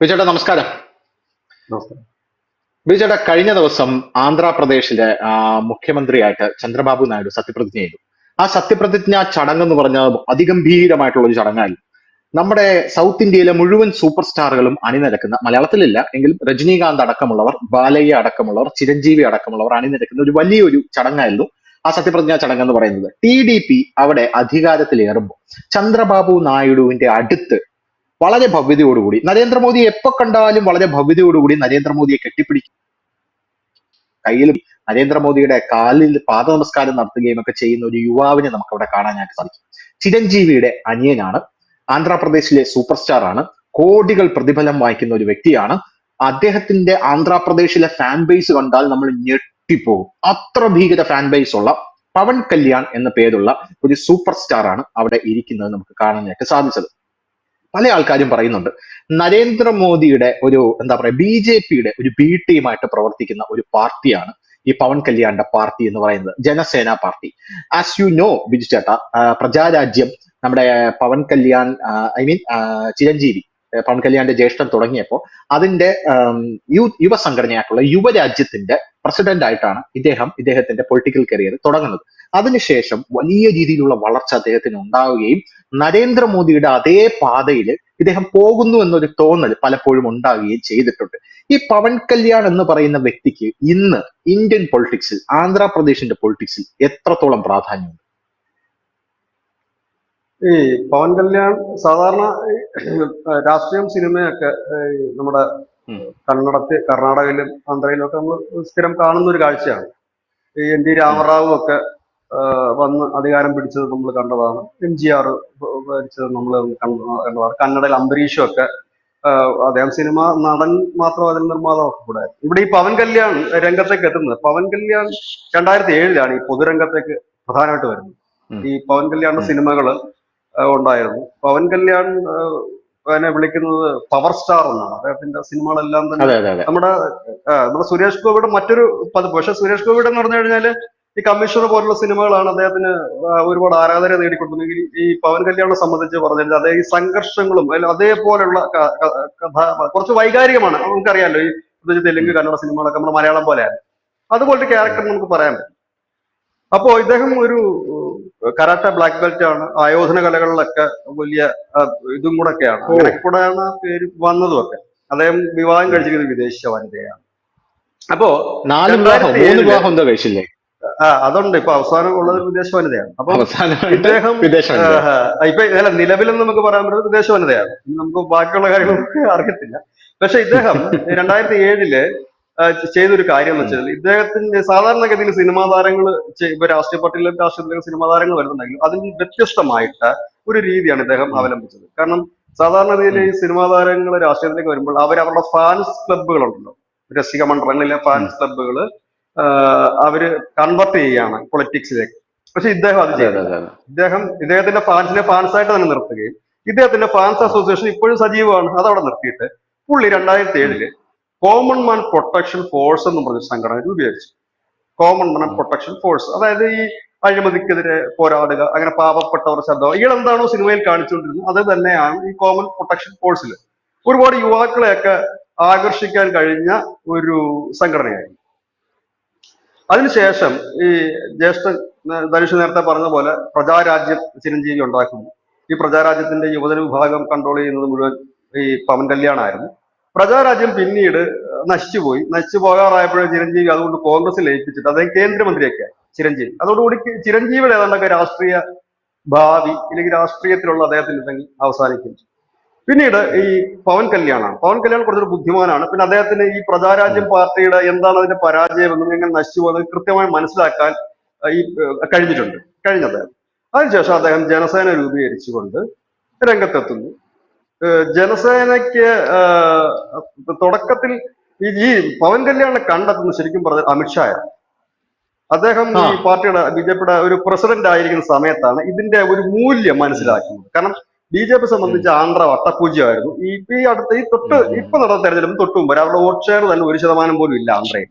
ബിജുചേട്ടാ നമസ്കാരം. ബിജുചേട്ടാ കഴിഞ്ഞ ദിവസം ആന്ധ്രാപ്രദേശിലെ മുഖ്യമന്ത്രിയായിട്ട് ചന്ദ്രബാബു നായിഡു സത്യപ്രതിജ്ഞ ചെയ്തു. ആ സത്യപ്രതിജ്ഞ ചടങ്ങ് എന്ന് പറഞ്ഞാൽ അതിഗംഭീരമായിട്ടുള്ള ഒരു ചടങ്ങായിരുന്നു. നമ്മുടെ സൗത്ത് ഇന്ത്യയിലെ മുഴുവൻ സൂപ്പർ സ്റ്റാറുകളും അണിനിരക്കുന്ന മലയാളത്തിലില്ല എങ്കിലും രജനീകാന്ത് അടക്കമുള്ളവർ ബാലയ്യ അടക്കമുള്ളവർ ചിരഞ്ജീവി അടക്കമുള്ളവർ അണിനിരക്കുന്ന ഒരു വലിയൊരു ചടങ്ങായിരുന്നു ആ സത്യപ്രതിജ്ഞാ ചടങ്ങ് എന്ന് പറയുന്നത്. ടി ഡി പി അവിടെ അധികാരത്തിലേറുമ്പോൾ ചന്ദ്രബാബു നായിഡുവിന്റെ അടുത്ത് വളരെ ഭവ്യതയോടുകൂടി. നരേന്ദ്രമോദി എപ്പോ കണ്ടാലും വളരെ ഭവ്യതയോടുകൂടി നരേന്ദ്രമോദിയെ കെട്ടിപ്പിടിക്കും. കയ്യിൽ നരേന്ദ്രമോദിയുടെ കാലിൽ പാദ നമസ്കാരം നടത്തുകയും ഒക്കെ ചെയ്യുന്ന ഒരു യുവാവിനെ നമുക്ക് അവിടെ കാണാനായിട്ട് സാധിക്കും. ചിരഞ്ജീവിയുടെ അനിയനാണ്. ആന്ധ്രാപ്രദേശിലെ സൂപ്പർ സ്റ്റാർ ആണ് കോടികൾ പ്രതിഫലം വായിക്കുന്ന ഒരു വ്യക്തിയാണ്. അദ്ദേഹത്തിന്റെ ആന്ധ്രാപ്രദേശിലെ ഫാൻ ബേസ് കണ്ടാൽ നമ്മൾ ഞെട്ടിപ്പോകും. അത്ര ഭീകര ഫാൻ ബേസ് ഉള്ള പവൻ കല്യാൺ എന്ന പേരുള്ള ഒരു സൂപ്പർ സ്റ്റാർ ആണ് അവിടെ ഇരിക്കുന്നത് നമുക്ക് കാണാനായിട്ട് സാധിച്ചത്. പല ആൾക്കാരും പറയുന്നുണ്ട്. നരേന്ദ്രമോദിയുടെ ഒരു എന്താ പറയുക ബി ജെ പിയുടെ ഒരു ബി ടീമായിട്ട് പ്രവർത്തിക്കുന്ന ഒരു പാർട്ടിയാണ് ഈ പവൻ കല്യാണിന്റെ പാർട്ടി എന്ന് പറയുന്നത്. Janasena party. As you know Biju ചേട്ടാ പ്രജാരാജ്യം നമ്മുടെ പവൻ കല്യാൺ ഐ മീൻ ചിരഞ്ജീവി പവൻ കല്യാണിന്റെ ജ്യേഷ്ഠൻ തുടങ്ങിയപ്പോൾ അതിന്റെ യു യുവ യുവരാജ്യത്തിന്റെ പ്രസിഡന്റ് ആയിട്ടാണ് ഇദ്ദേഹം ഇദ്ദേഹത്തിന്റെ പൊളിറ്റിക്കൽ കരിയർ തുടങ്ങുന്നത്. അതിനുശേഷം വലിയ രീതിയിലുള്ള വളർച്ച അദ്ദേഹത്തിന് ഉണ്ടാവുകയും നരേന്ദ്രമോദിയുടെ അതേ പാതയിൽ ഇദ്ദേഹം പോകുന്നു എന്നൊരു തോന്നൽ പലപ്പോഴും ഉണ്ടാവുകയും ചെയ്തിട്ടുണ്ട്. ഈ പവൻ കല്യാൺ എന്ന് പറയുന്ന വ്യക്തിക്ക് ഇന്ന് ഇന്ത്യൻ പൊളിറ്റിക്സിൽ ആന്ധ്രാപ്രദേശിന്റെ പൊളിറ്റിക്സിൽ എത്രത്തോളം പ്രാധാന്യമുണ്ട്? ഈ പവൻ കല്യാൺ സാധാരണ രാഷ്ട്രീയം സിനിമയൊക്കെ നമ്മുടെ. കന്നഡത്തിൽ കർണാടകയിലും ആന്ധ്രയിലും ഒക്കെ നമ്മൾ സ്ഥിരം കാണുന്ന ഒരു കാഴ്ചയാണ്. ഈ എൻ ടി രാമറാവു ഒക്കെ വന്ന് അധികാരം പിടിച്ചത് നമ്മൾ കണ്ടതാണ്. എം ജി ആർ ഭരിച്ചത് നമ്മൾ കണ്ടതാണ്. കന്നഡയിൽ അംബരീഷും ഒക്കെ അദ്ദേഹം സിനിമ നടൻ മാത്രം അതിൽ നിർമ്മാതാവൊക്കെ കൂടെ ഇവിടെ ഈ പവൻ കല്യാൺ രംഗത്തേക്ക് എത്തുന്നത്. പവൻ കല്യാൺ രണ്ടായിരത്തി ഏഴിലാണ് ഈ പൊതുരംഗത്തേക്ക് പ്രധാനമായിട്ട് വരുന്നത്. ഈ പവൻ കല്യാണിന്റെ സിനിമകൾ ഉണ്ടായിരുന്നു. പവൻ കല്യാൺ എന്നെ അതിനെ വിളിക്കുന്നത് പവർ സ്റ്റാർ എന്നാണ്. അദ്ദേഹത്തിന്റെ സിനിമകളെല്ലാം തന്നെ നമ്മുടെ നമ്മുടെ സുരേഷ് ഗോപിയുടെ മറ്റൊരു പതിപ്പ്. പക്ഷെ സുരേഷ് ഗോപിയുടെ എന്ന് പറഞ്ഞു കഴിഞ്ഞാൽ ഈ കമ്മീഷണർ പോലുള്ള സിനിമകളാണ് അദ്ദേഹത്തിന് ഒരുപാട് ആരാധന നേടിക്കൊടുക്കുന്നത്. ഈ പവൻ കല്യാണം സംബന്ധിച്ച് പറഞ്ഞു അതേ ഈ സംഘർഷങ്ങളും ക- കഥ കുറച്ച് വൈകാരികമാണ്. നമുക്കറിയാമല്ലോ ഈ പ്രത്യേകിച്ച് തെലുങ്ക് കന്നഡ സിനിമകളൊക്കെ നമ്മുടെ മലയാളം പോലെയാണ്. അതുപോലത്തെ ക്യാരക്ടർ നമുക്ക് പറയാൻ പറ്റും അപ്പോ ഇദ്ദേഹം ഒരു കരാട്ട ബ്ലാക്ക് ബെൽറ്റ് ആണ് ആയോധന കലകളിലൊക്കെ വലിയ ഇതും കൂടെ ഒക്കെയാണ്. കൂടെയാണ് പേര് വന്നതും ഒക്കെ അദ്ദേഹം വിവാഹം കഴിച്ചിരിക്കുന്നത് വിദേശ വനിതയാണ്. അപ്പോ നാല് വിവാഹം മൂന്ന് വിവാഹം എന്താ കഴിച്ചില്ലേ? അതുണ്ട്. ഇപ്പൊ അവസാനം ഉള്ളത് വിദേശ വനിതയാണ്. അപ്പൊ ഇദ്ദേഹം ഇപ്പൊ അല്ല നിലവിലെന്ന് നമുക്ക് പറയാൻ പറ്റുന്നത് വിദേശ വനിതയാണ്. നമുക്ക് ബാക്കിയുള്ള കാര്യങ്ങളൊക്കെ അറിയത്തില്ല. പക്ഷെ ഇദ്ദേഹം രണ്ടായിരത്തി ഏഴിൽ ചെയ്തൊരു കാര്യം എന്ന് വെച്ചാൽ ഇദ്ദേഹത്തിന്റെ സാധാരണഗതിയിൽ സിനിമാ താരങ്ങൾ ഇപ്പൊ രാഷ്ട്രീയ പാർട്ടിയിലും രാഷ്ട്രീയത്തിലും സിനിമാ താരങ്ങൾ വരുന്നുണ്ടെങ്കിലും അതിന് വ്യത്യസ്തമായിട്ട് ഒരു രീതിയാണ് ഇദ്ദേഹം. അവലംബിച്ചത്. കാരണം സാധാരണ ഗതിയിൽ ഈ സിനിമാ താരങ്ങൾ രാഷ്ട്രീയത്തിലേക്ക് വരുമ്പോൾ അവർ അവരുടെ ഫാൻസ് ക്ലബ്ബുകളുണ്ടല്ലോ. രസിക മണ്ഡലങ്ങളിലെ ഫാൻസ് ക്ലബ്ബുകൾ അവർ കൺവെർട്ട് ചെയ്യുകയാണ് പൊളിറ്റിക്സിലേക്ക് പക്ഷെ ഇദ്ദേഹം അത് ചെയ്യുന്നത് ഇദ്ദേഹം ഇദ്ദേഹത്തിന്റെ ഫാൻസിനെ ഫാൻസ് ആയിട്ട് തന്നെ നിർത്തുകയും ഇദ്ദേഹത്തിന്റെ ഫാൻസ് അസോസിയേഷൻ ഇപ്പോഴും സജീവമാണ്. അതവിടെ നിർത്തിയിട്ട് പുള്ളി രണ്ടായിരത്തി ഏഴിൽ കോമൺ മാൻ പ്രൊട്ടക്ഷൻ ഫോഴ്സ് എന്ന് പറഞ്ഞ സംഘടന രൂപീകരിച്ചു. കോമൺ മാൻ പ്രൊട്ടക്ഷൻ ഫോഴ്സ് അതായത് ഈ അഴിമതിക്കെതിരെ പോരാടുക അങ്ങനെ പാവപ്പെട്ടവർ ശബ്ദം ഇയാളെന്താണോ സിനിമയിൽ കാണിച്ചുകൊണ്ടിരുന്നത് അത് തന്നെയാണ് ഈ കോമൺ പ്രൊട്ടക്ഷൻ ഫോഴ്സിൽ ഒരുപാട് യുവാക്കളെയൊക്കെ ആകർഷിക്കാൻ കഴിഞ്ഞ ഒരു സംഘടനയായിരുന്നു. അതിനുശേഷം ഈ ജ്യേഷ്ഠ ധനുഷ് നേരത്തെ പറഞ്ഞ പോലെ പ്രജാരാജ്യം ചിരഞ്ജീവി ഉണ്ടാക്കുന്നു. ഈ പ്രജാരാജ്യത്തിന്റെ യുവജന വിഭാഗം കൺട്രോൾ ചെയ്യുന്നത് മുഴുവൻ ഈ പവൻ കല്യാണായിരുന്നു പ്രജാരാജ്യം പിന്നീട് നശിച്ചുപോയി നശിച്ചു പോകാറായപ്പോഴും ചിരഞ്ജീവി അതുകൊണ്ട് കോൺഗ്രസിൽ ലയിപ്പിച്ചിട്ട് അദ്ദേഹം കേന്ദ്രമന്ത്രിയൊക്കെ ചിരഞ്ജീവി. അതോടുകൂടി ചിരഞ്ജീവിയുടെ ഏതാണ്ടൊക്കെ രാഷ്ട്രീയ ഭാവി അല്ലെങ്കിൽ രാഷ്ട്രീയത്തിലുള്ള അദ്ദേഹത്തിന് അവസാനിക്കും പിന്നീട് ഈ പവൻ കല്യാണാണ്. പവൻ കല്യാൺ കുറച്ചൊരു ബുദ്ധിമാനാണ്. പിന്നെ അദ്ദേഹത്തിന് ഈ പ്രജാരാജ്യം പാർട്ടിയുടെ എന്താണ് അതിന്റെ പരാജയം എന്നും എങ്ങനെ നശിച്ചു പോകുന്നത് കൃത്യമായി മനസ്സിലാക്കാൻ ഈ കഴിഞ്ഞിട്ടുണ്ട്. കഴിഞ്ഞ അദ്ദേഹം അതിനുശേഷം അദ്ദേഹം ജനസേന രൂപീകരിച്ചുകൊണ്ട് രംഗത്തെത്തുന്നു. ജനസേനയ്ക്ക് തുടക്കത്തിൽ ഈ പവൻ കല്യാണിനെ കണ്ടെത്തുന്നത് ശരിക്കും പറഞ്ഞാൽ അമിത്ഷായ അദ്ദേഹം ഈ. പാർട്ടിയുടെ ബി ജെ പിയുടെ ഒരു പ്രസിഡന്റ് ആയിരിക്കുന്ന സമയത്താണ് ഇതിന്റെ ഒരു മൂല്യം മനസ്സിലാക്കുന്നത്. കാരണം ബി ജെ പി സംബന്ധിച്ച് ആന്ധ്ര വട്ടപൂജ്യമായിരുന്നു. ഈ ഈ അടുത്ത ഈ തൊട്ട്. ഇപ്പൊ നടന്ന തെരഞ്ഞെടുപ്പ് തൊട്ട് മുമ്പ് അവരുടെ വോട്ട് ഷെയർ തന്നെ ഒരു ശതമാനം പോലും ഇല്ല ആന്ധ്രയിൽ.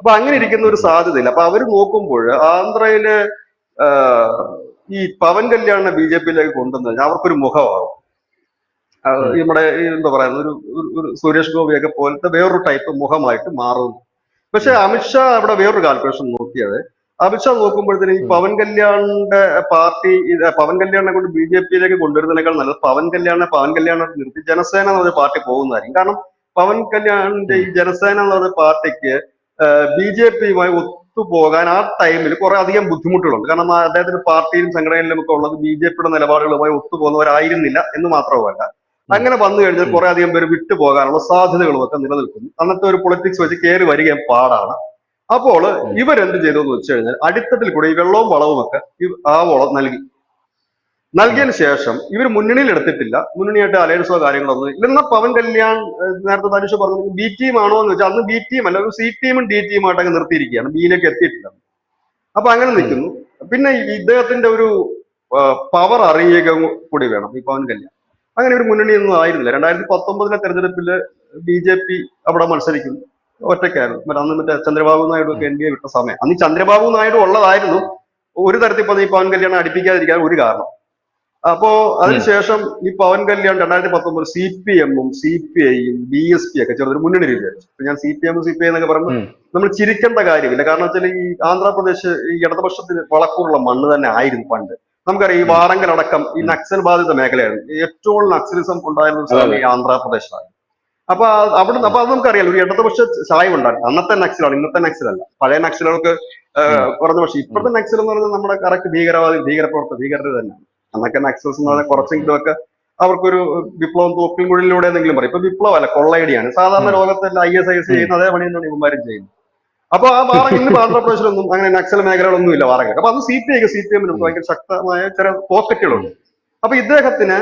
അപ്പൊ അങ്ങനെ ഇരിക്കുന്ന ഒരു സാധ്യതയില്ല. അപ്പൊ അവർ നോക്കുമ്പോൾ ആന്ധ്രയിൽ ഈ പവൻ കല്യാണിനെ ബി ജെ പിയിലേക്ക് കൊണ്ടുവന്നു കഴിഞ്ഞാൽ അവർക്കൊരു മുഖമാകും. നമ്മുടെ എന്താ പറയുന്ന ഒരു ഒരു- ഒരു സുരേഷ് ഗോപിയൊക്കെ പോലത്തെ വേറൊരു ടൈപ്പ് മുഖമായിട്ട് മാറുന്നു പക്ഷെ അമിത്ഷാ അവിടെ വേറൊരു കാൽക്കുലേഷൻ നോക്കിയത്. അമിത്ഷാ നോക്കുമ്പോഴത്തേനും ഈ പവൻ കല്യാണിന്റെ പാർട്ടി പവൻ കല്യാണിനെ കൊണ്ട് ബി ജെ പിയിലേക്ക് കൊണ്ടുവരുന്നതിനേക്കാൾ നല്ലത് പവൻ കല്യാണിനെ പവൻ കല്യാണെ നിർത്തി ജനസേന എന്ന് പറഞ്ഞ പാർട്ടി പോകുന്നതായിരിക്കും. കാരണം പവൻ കല്യാണിന്റെ ഈ ജനസേന എന്ന് പറഞ്ഞ പാർട്ടിക്ക് ബി ജെ പിയുമായി ഒത്തുപോകാൻ ആ ടൈമിൽ കുറെ അധികം ബുദ്ധിമുട്ടുകളുണ്ട്. കാരണം അദ്ദേഹത്തിന്റെ പാർട്ടിയിലും സംഘടനയിലും ഒക്കെ ഉള്ളത് ബി ജെ പിയുടെ നിലപാടുകളുമായി ഒത്തുപോകുന്നവരായിരുന്നില്ല എന്ന് മാത്രവുമല്ല അങ്ങനെ വന്നു കഴിഞ്ഞാൽ കുറെ അധികം പേര് വിട്ടുപോകാനുള്ള സാധ്യതകളും ഒക്കെ നിലനിൽക്കുന്നു. അന്നത്തെ ഒരു പൊളിറ്റിക്സ് വെച്ച് കയറി വരികയും പാടാണ്. അപ്പോൾ. ഇവരെന്ത് ചെയ്തു എന്ന് വെച്ച് കഴിഞ്ഞാൽ അടിത്തട്ടിൽ കൂടി ഈ വെള്ളവും വളവും ഒക്കെ ഈ വളം നൽകി. നൽകിയതിന് ശേഷം ഇവർ മുന്നണിയിൽ എടുത്തിട്ടില്ല. മുന്നണിയായിട്ട് അലയൻസോ കാര്യങ്ങളൊന്നും ഇല്ല. എന്നാൽ പവൻ കല്യാൺ നേരത്തെ തനുഷ് പറഞ്ഞു ബി ടീം ആണോ എന്ന് വെച്ചാൽ അന്ന് ബി ടീം അല്ല ഒരു സി ടീമും ഡി ടീമായിട്ടൊക്കെ നിർത്തിയിരിക്കുകയാണ്. ബിയിലേക്ക് എത്തിയിട്ടില്ല. അപ്പൊ അങ്ങനെ നിൽക്കുന്നു. പിന്നെ ഇദ്ദേഹത്തിന്റെ ഒരു പവർ അറിയുക കൂടി വേണം ഈ പവൻ കല്യാൺ. അങ്ങനെ ഒരു മുന്നണി ഒന്നും ആയിരുന്നില്ല. രണ്ടായിരത്തി പത്തൊമ്പതിലെ തെരഞ്ഞെടുപ്പിൽ ബി ജെ പി അവിടെ മത്സരിക്കുന്നു. ഒറ്റയ്ക്കായിരുന്നു. മറ്റേ അന്ന് മറ്റേ ചന്ദ്രബാബു നായിഡു ഒക്കെ എൻ ഡി എ വിട്ട സമയം. അന്ന് ചന്ദ്രബാബു നായിഡു ഉള്ളതായിരുന്നു. ഒരു തരത്തിൽ ഇപ്പൊ ഈ പവൻ കല്യാണം അടിപ്പിക്കാതിരിക്കാൻ ഒരു കാരണം. അപ്പോ അതിനുശേഷം ഈ പവൻ കല്യാൺ രണ്ടായിരത്തി പത്തൊമ്പത് സി പി എമ്മും സി പി ഐയും ബി എസ് പി ഒക്കെ ചെറുതൊരു മുന്നണി രൂപീകരിച്ചു. ഇപ്പൊ ഞാൻ C P M C P I എന്നൊക്കെ പറയുമ്പോൾ നമ്മൾ ചിരിക്കേണ്ട കാര്യമില്ല. കാരണം വെച്ചാൽ ഈ ആന്ധ്രാപ്രദേശ് ഈ ഇടതുപക്ഷത്തിന് വളക്കൂറുള്ള മണ്ണ് തന്നെ ആയിരുന്നു പണ്ട്. നമുക്കറിയാം ഈ വാറങ്കലടക്കം ഈ നക്സൽ ബാധിത മേഖലയായിരുന്നു. ഏറ്റവും നക്സലിസം ഉണ്ടായിരുന്ന സ്ഥലം ഈ ആന്ധ്രാപ്രദേശാണ് അപ്പൊ അവിടെ അവിടുന്ന് അപ്പൊ അത് നമുക്കറിയാം ഒരു ഇടതുപക്ഷ ചായ ഉണ്ടായിരുന്നു അന്നത്തെ നക്സലാണ് ഇന്നത്തെ നക്സലല്ല പഴയ നക്സലുകൾക്ക് കുറഞ്ഞ പക്ഷേ ഇപ്പോഴത്തെ നക്സൽ എന്ന് പറയുന്നത് നമ്മുടെ കറക്റ്റ് ഭീകരവാദി ഭീകരപ്രവർത്തക ഭീകരത തന്നെയാണ് അന്നൊക്കെ നക്സൽസ് എന്ന് പറഞ്ഞാൽ കുറച്ചെങ്കിലും ഒക്കെ അവർക്കൊരു വിപ്ലവം തോക്കിൽ മുഴിലൂടെ എന്തെങ്കിലും പറയും. ഇപ്പൊ വിപ്ലവം അല്ല കൊള്ളയടിയാണ്. സാധാരണ ലോകത്തെ ലോകത്തെല്ലാം ഐ എസ് ഐ എസ് ചെയ്യുന്ന അതേ പണി തന്നെയാണ് ഇവന്മാരും ചെയ്യുന്നത് അപ്പൊ ആ വാറ ഇന്ന് ആന്ധ്രാപ്രദേശിലൊന്നും അങ്ങനെ നക്സൽ മേഖലകളൊന്നും ഇല്ല വാറക അപ്പൊ അത് സി പി ഐക്ക് സി പി എമ്മിന് ഭയങ്കര ശക്തമായ ചില പോക്കറ്റുകളുണ്ട്. അപ്പൊ ഇദ്ദേഹത്തിന്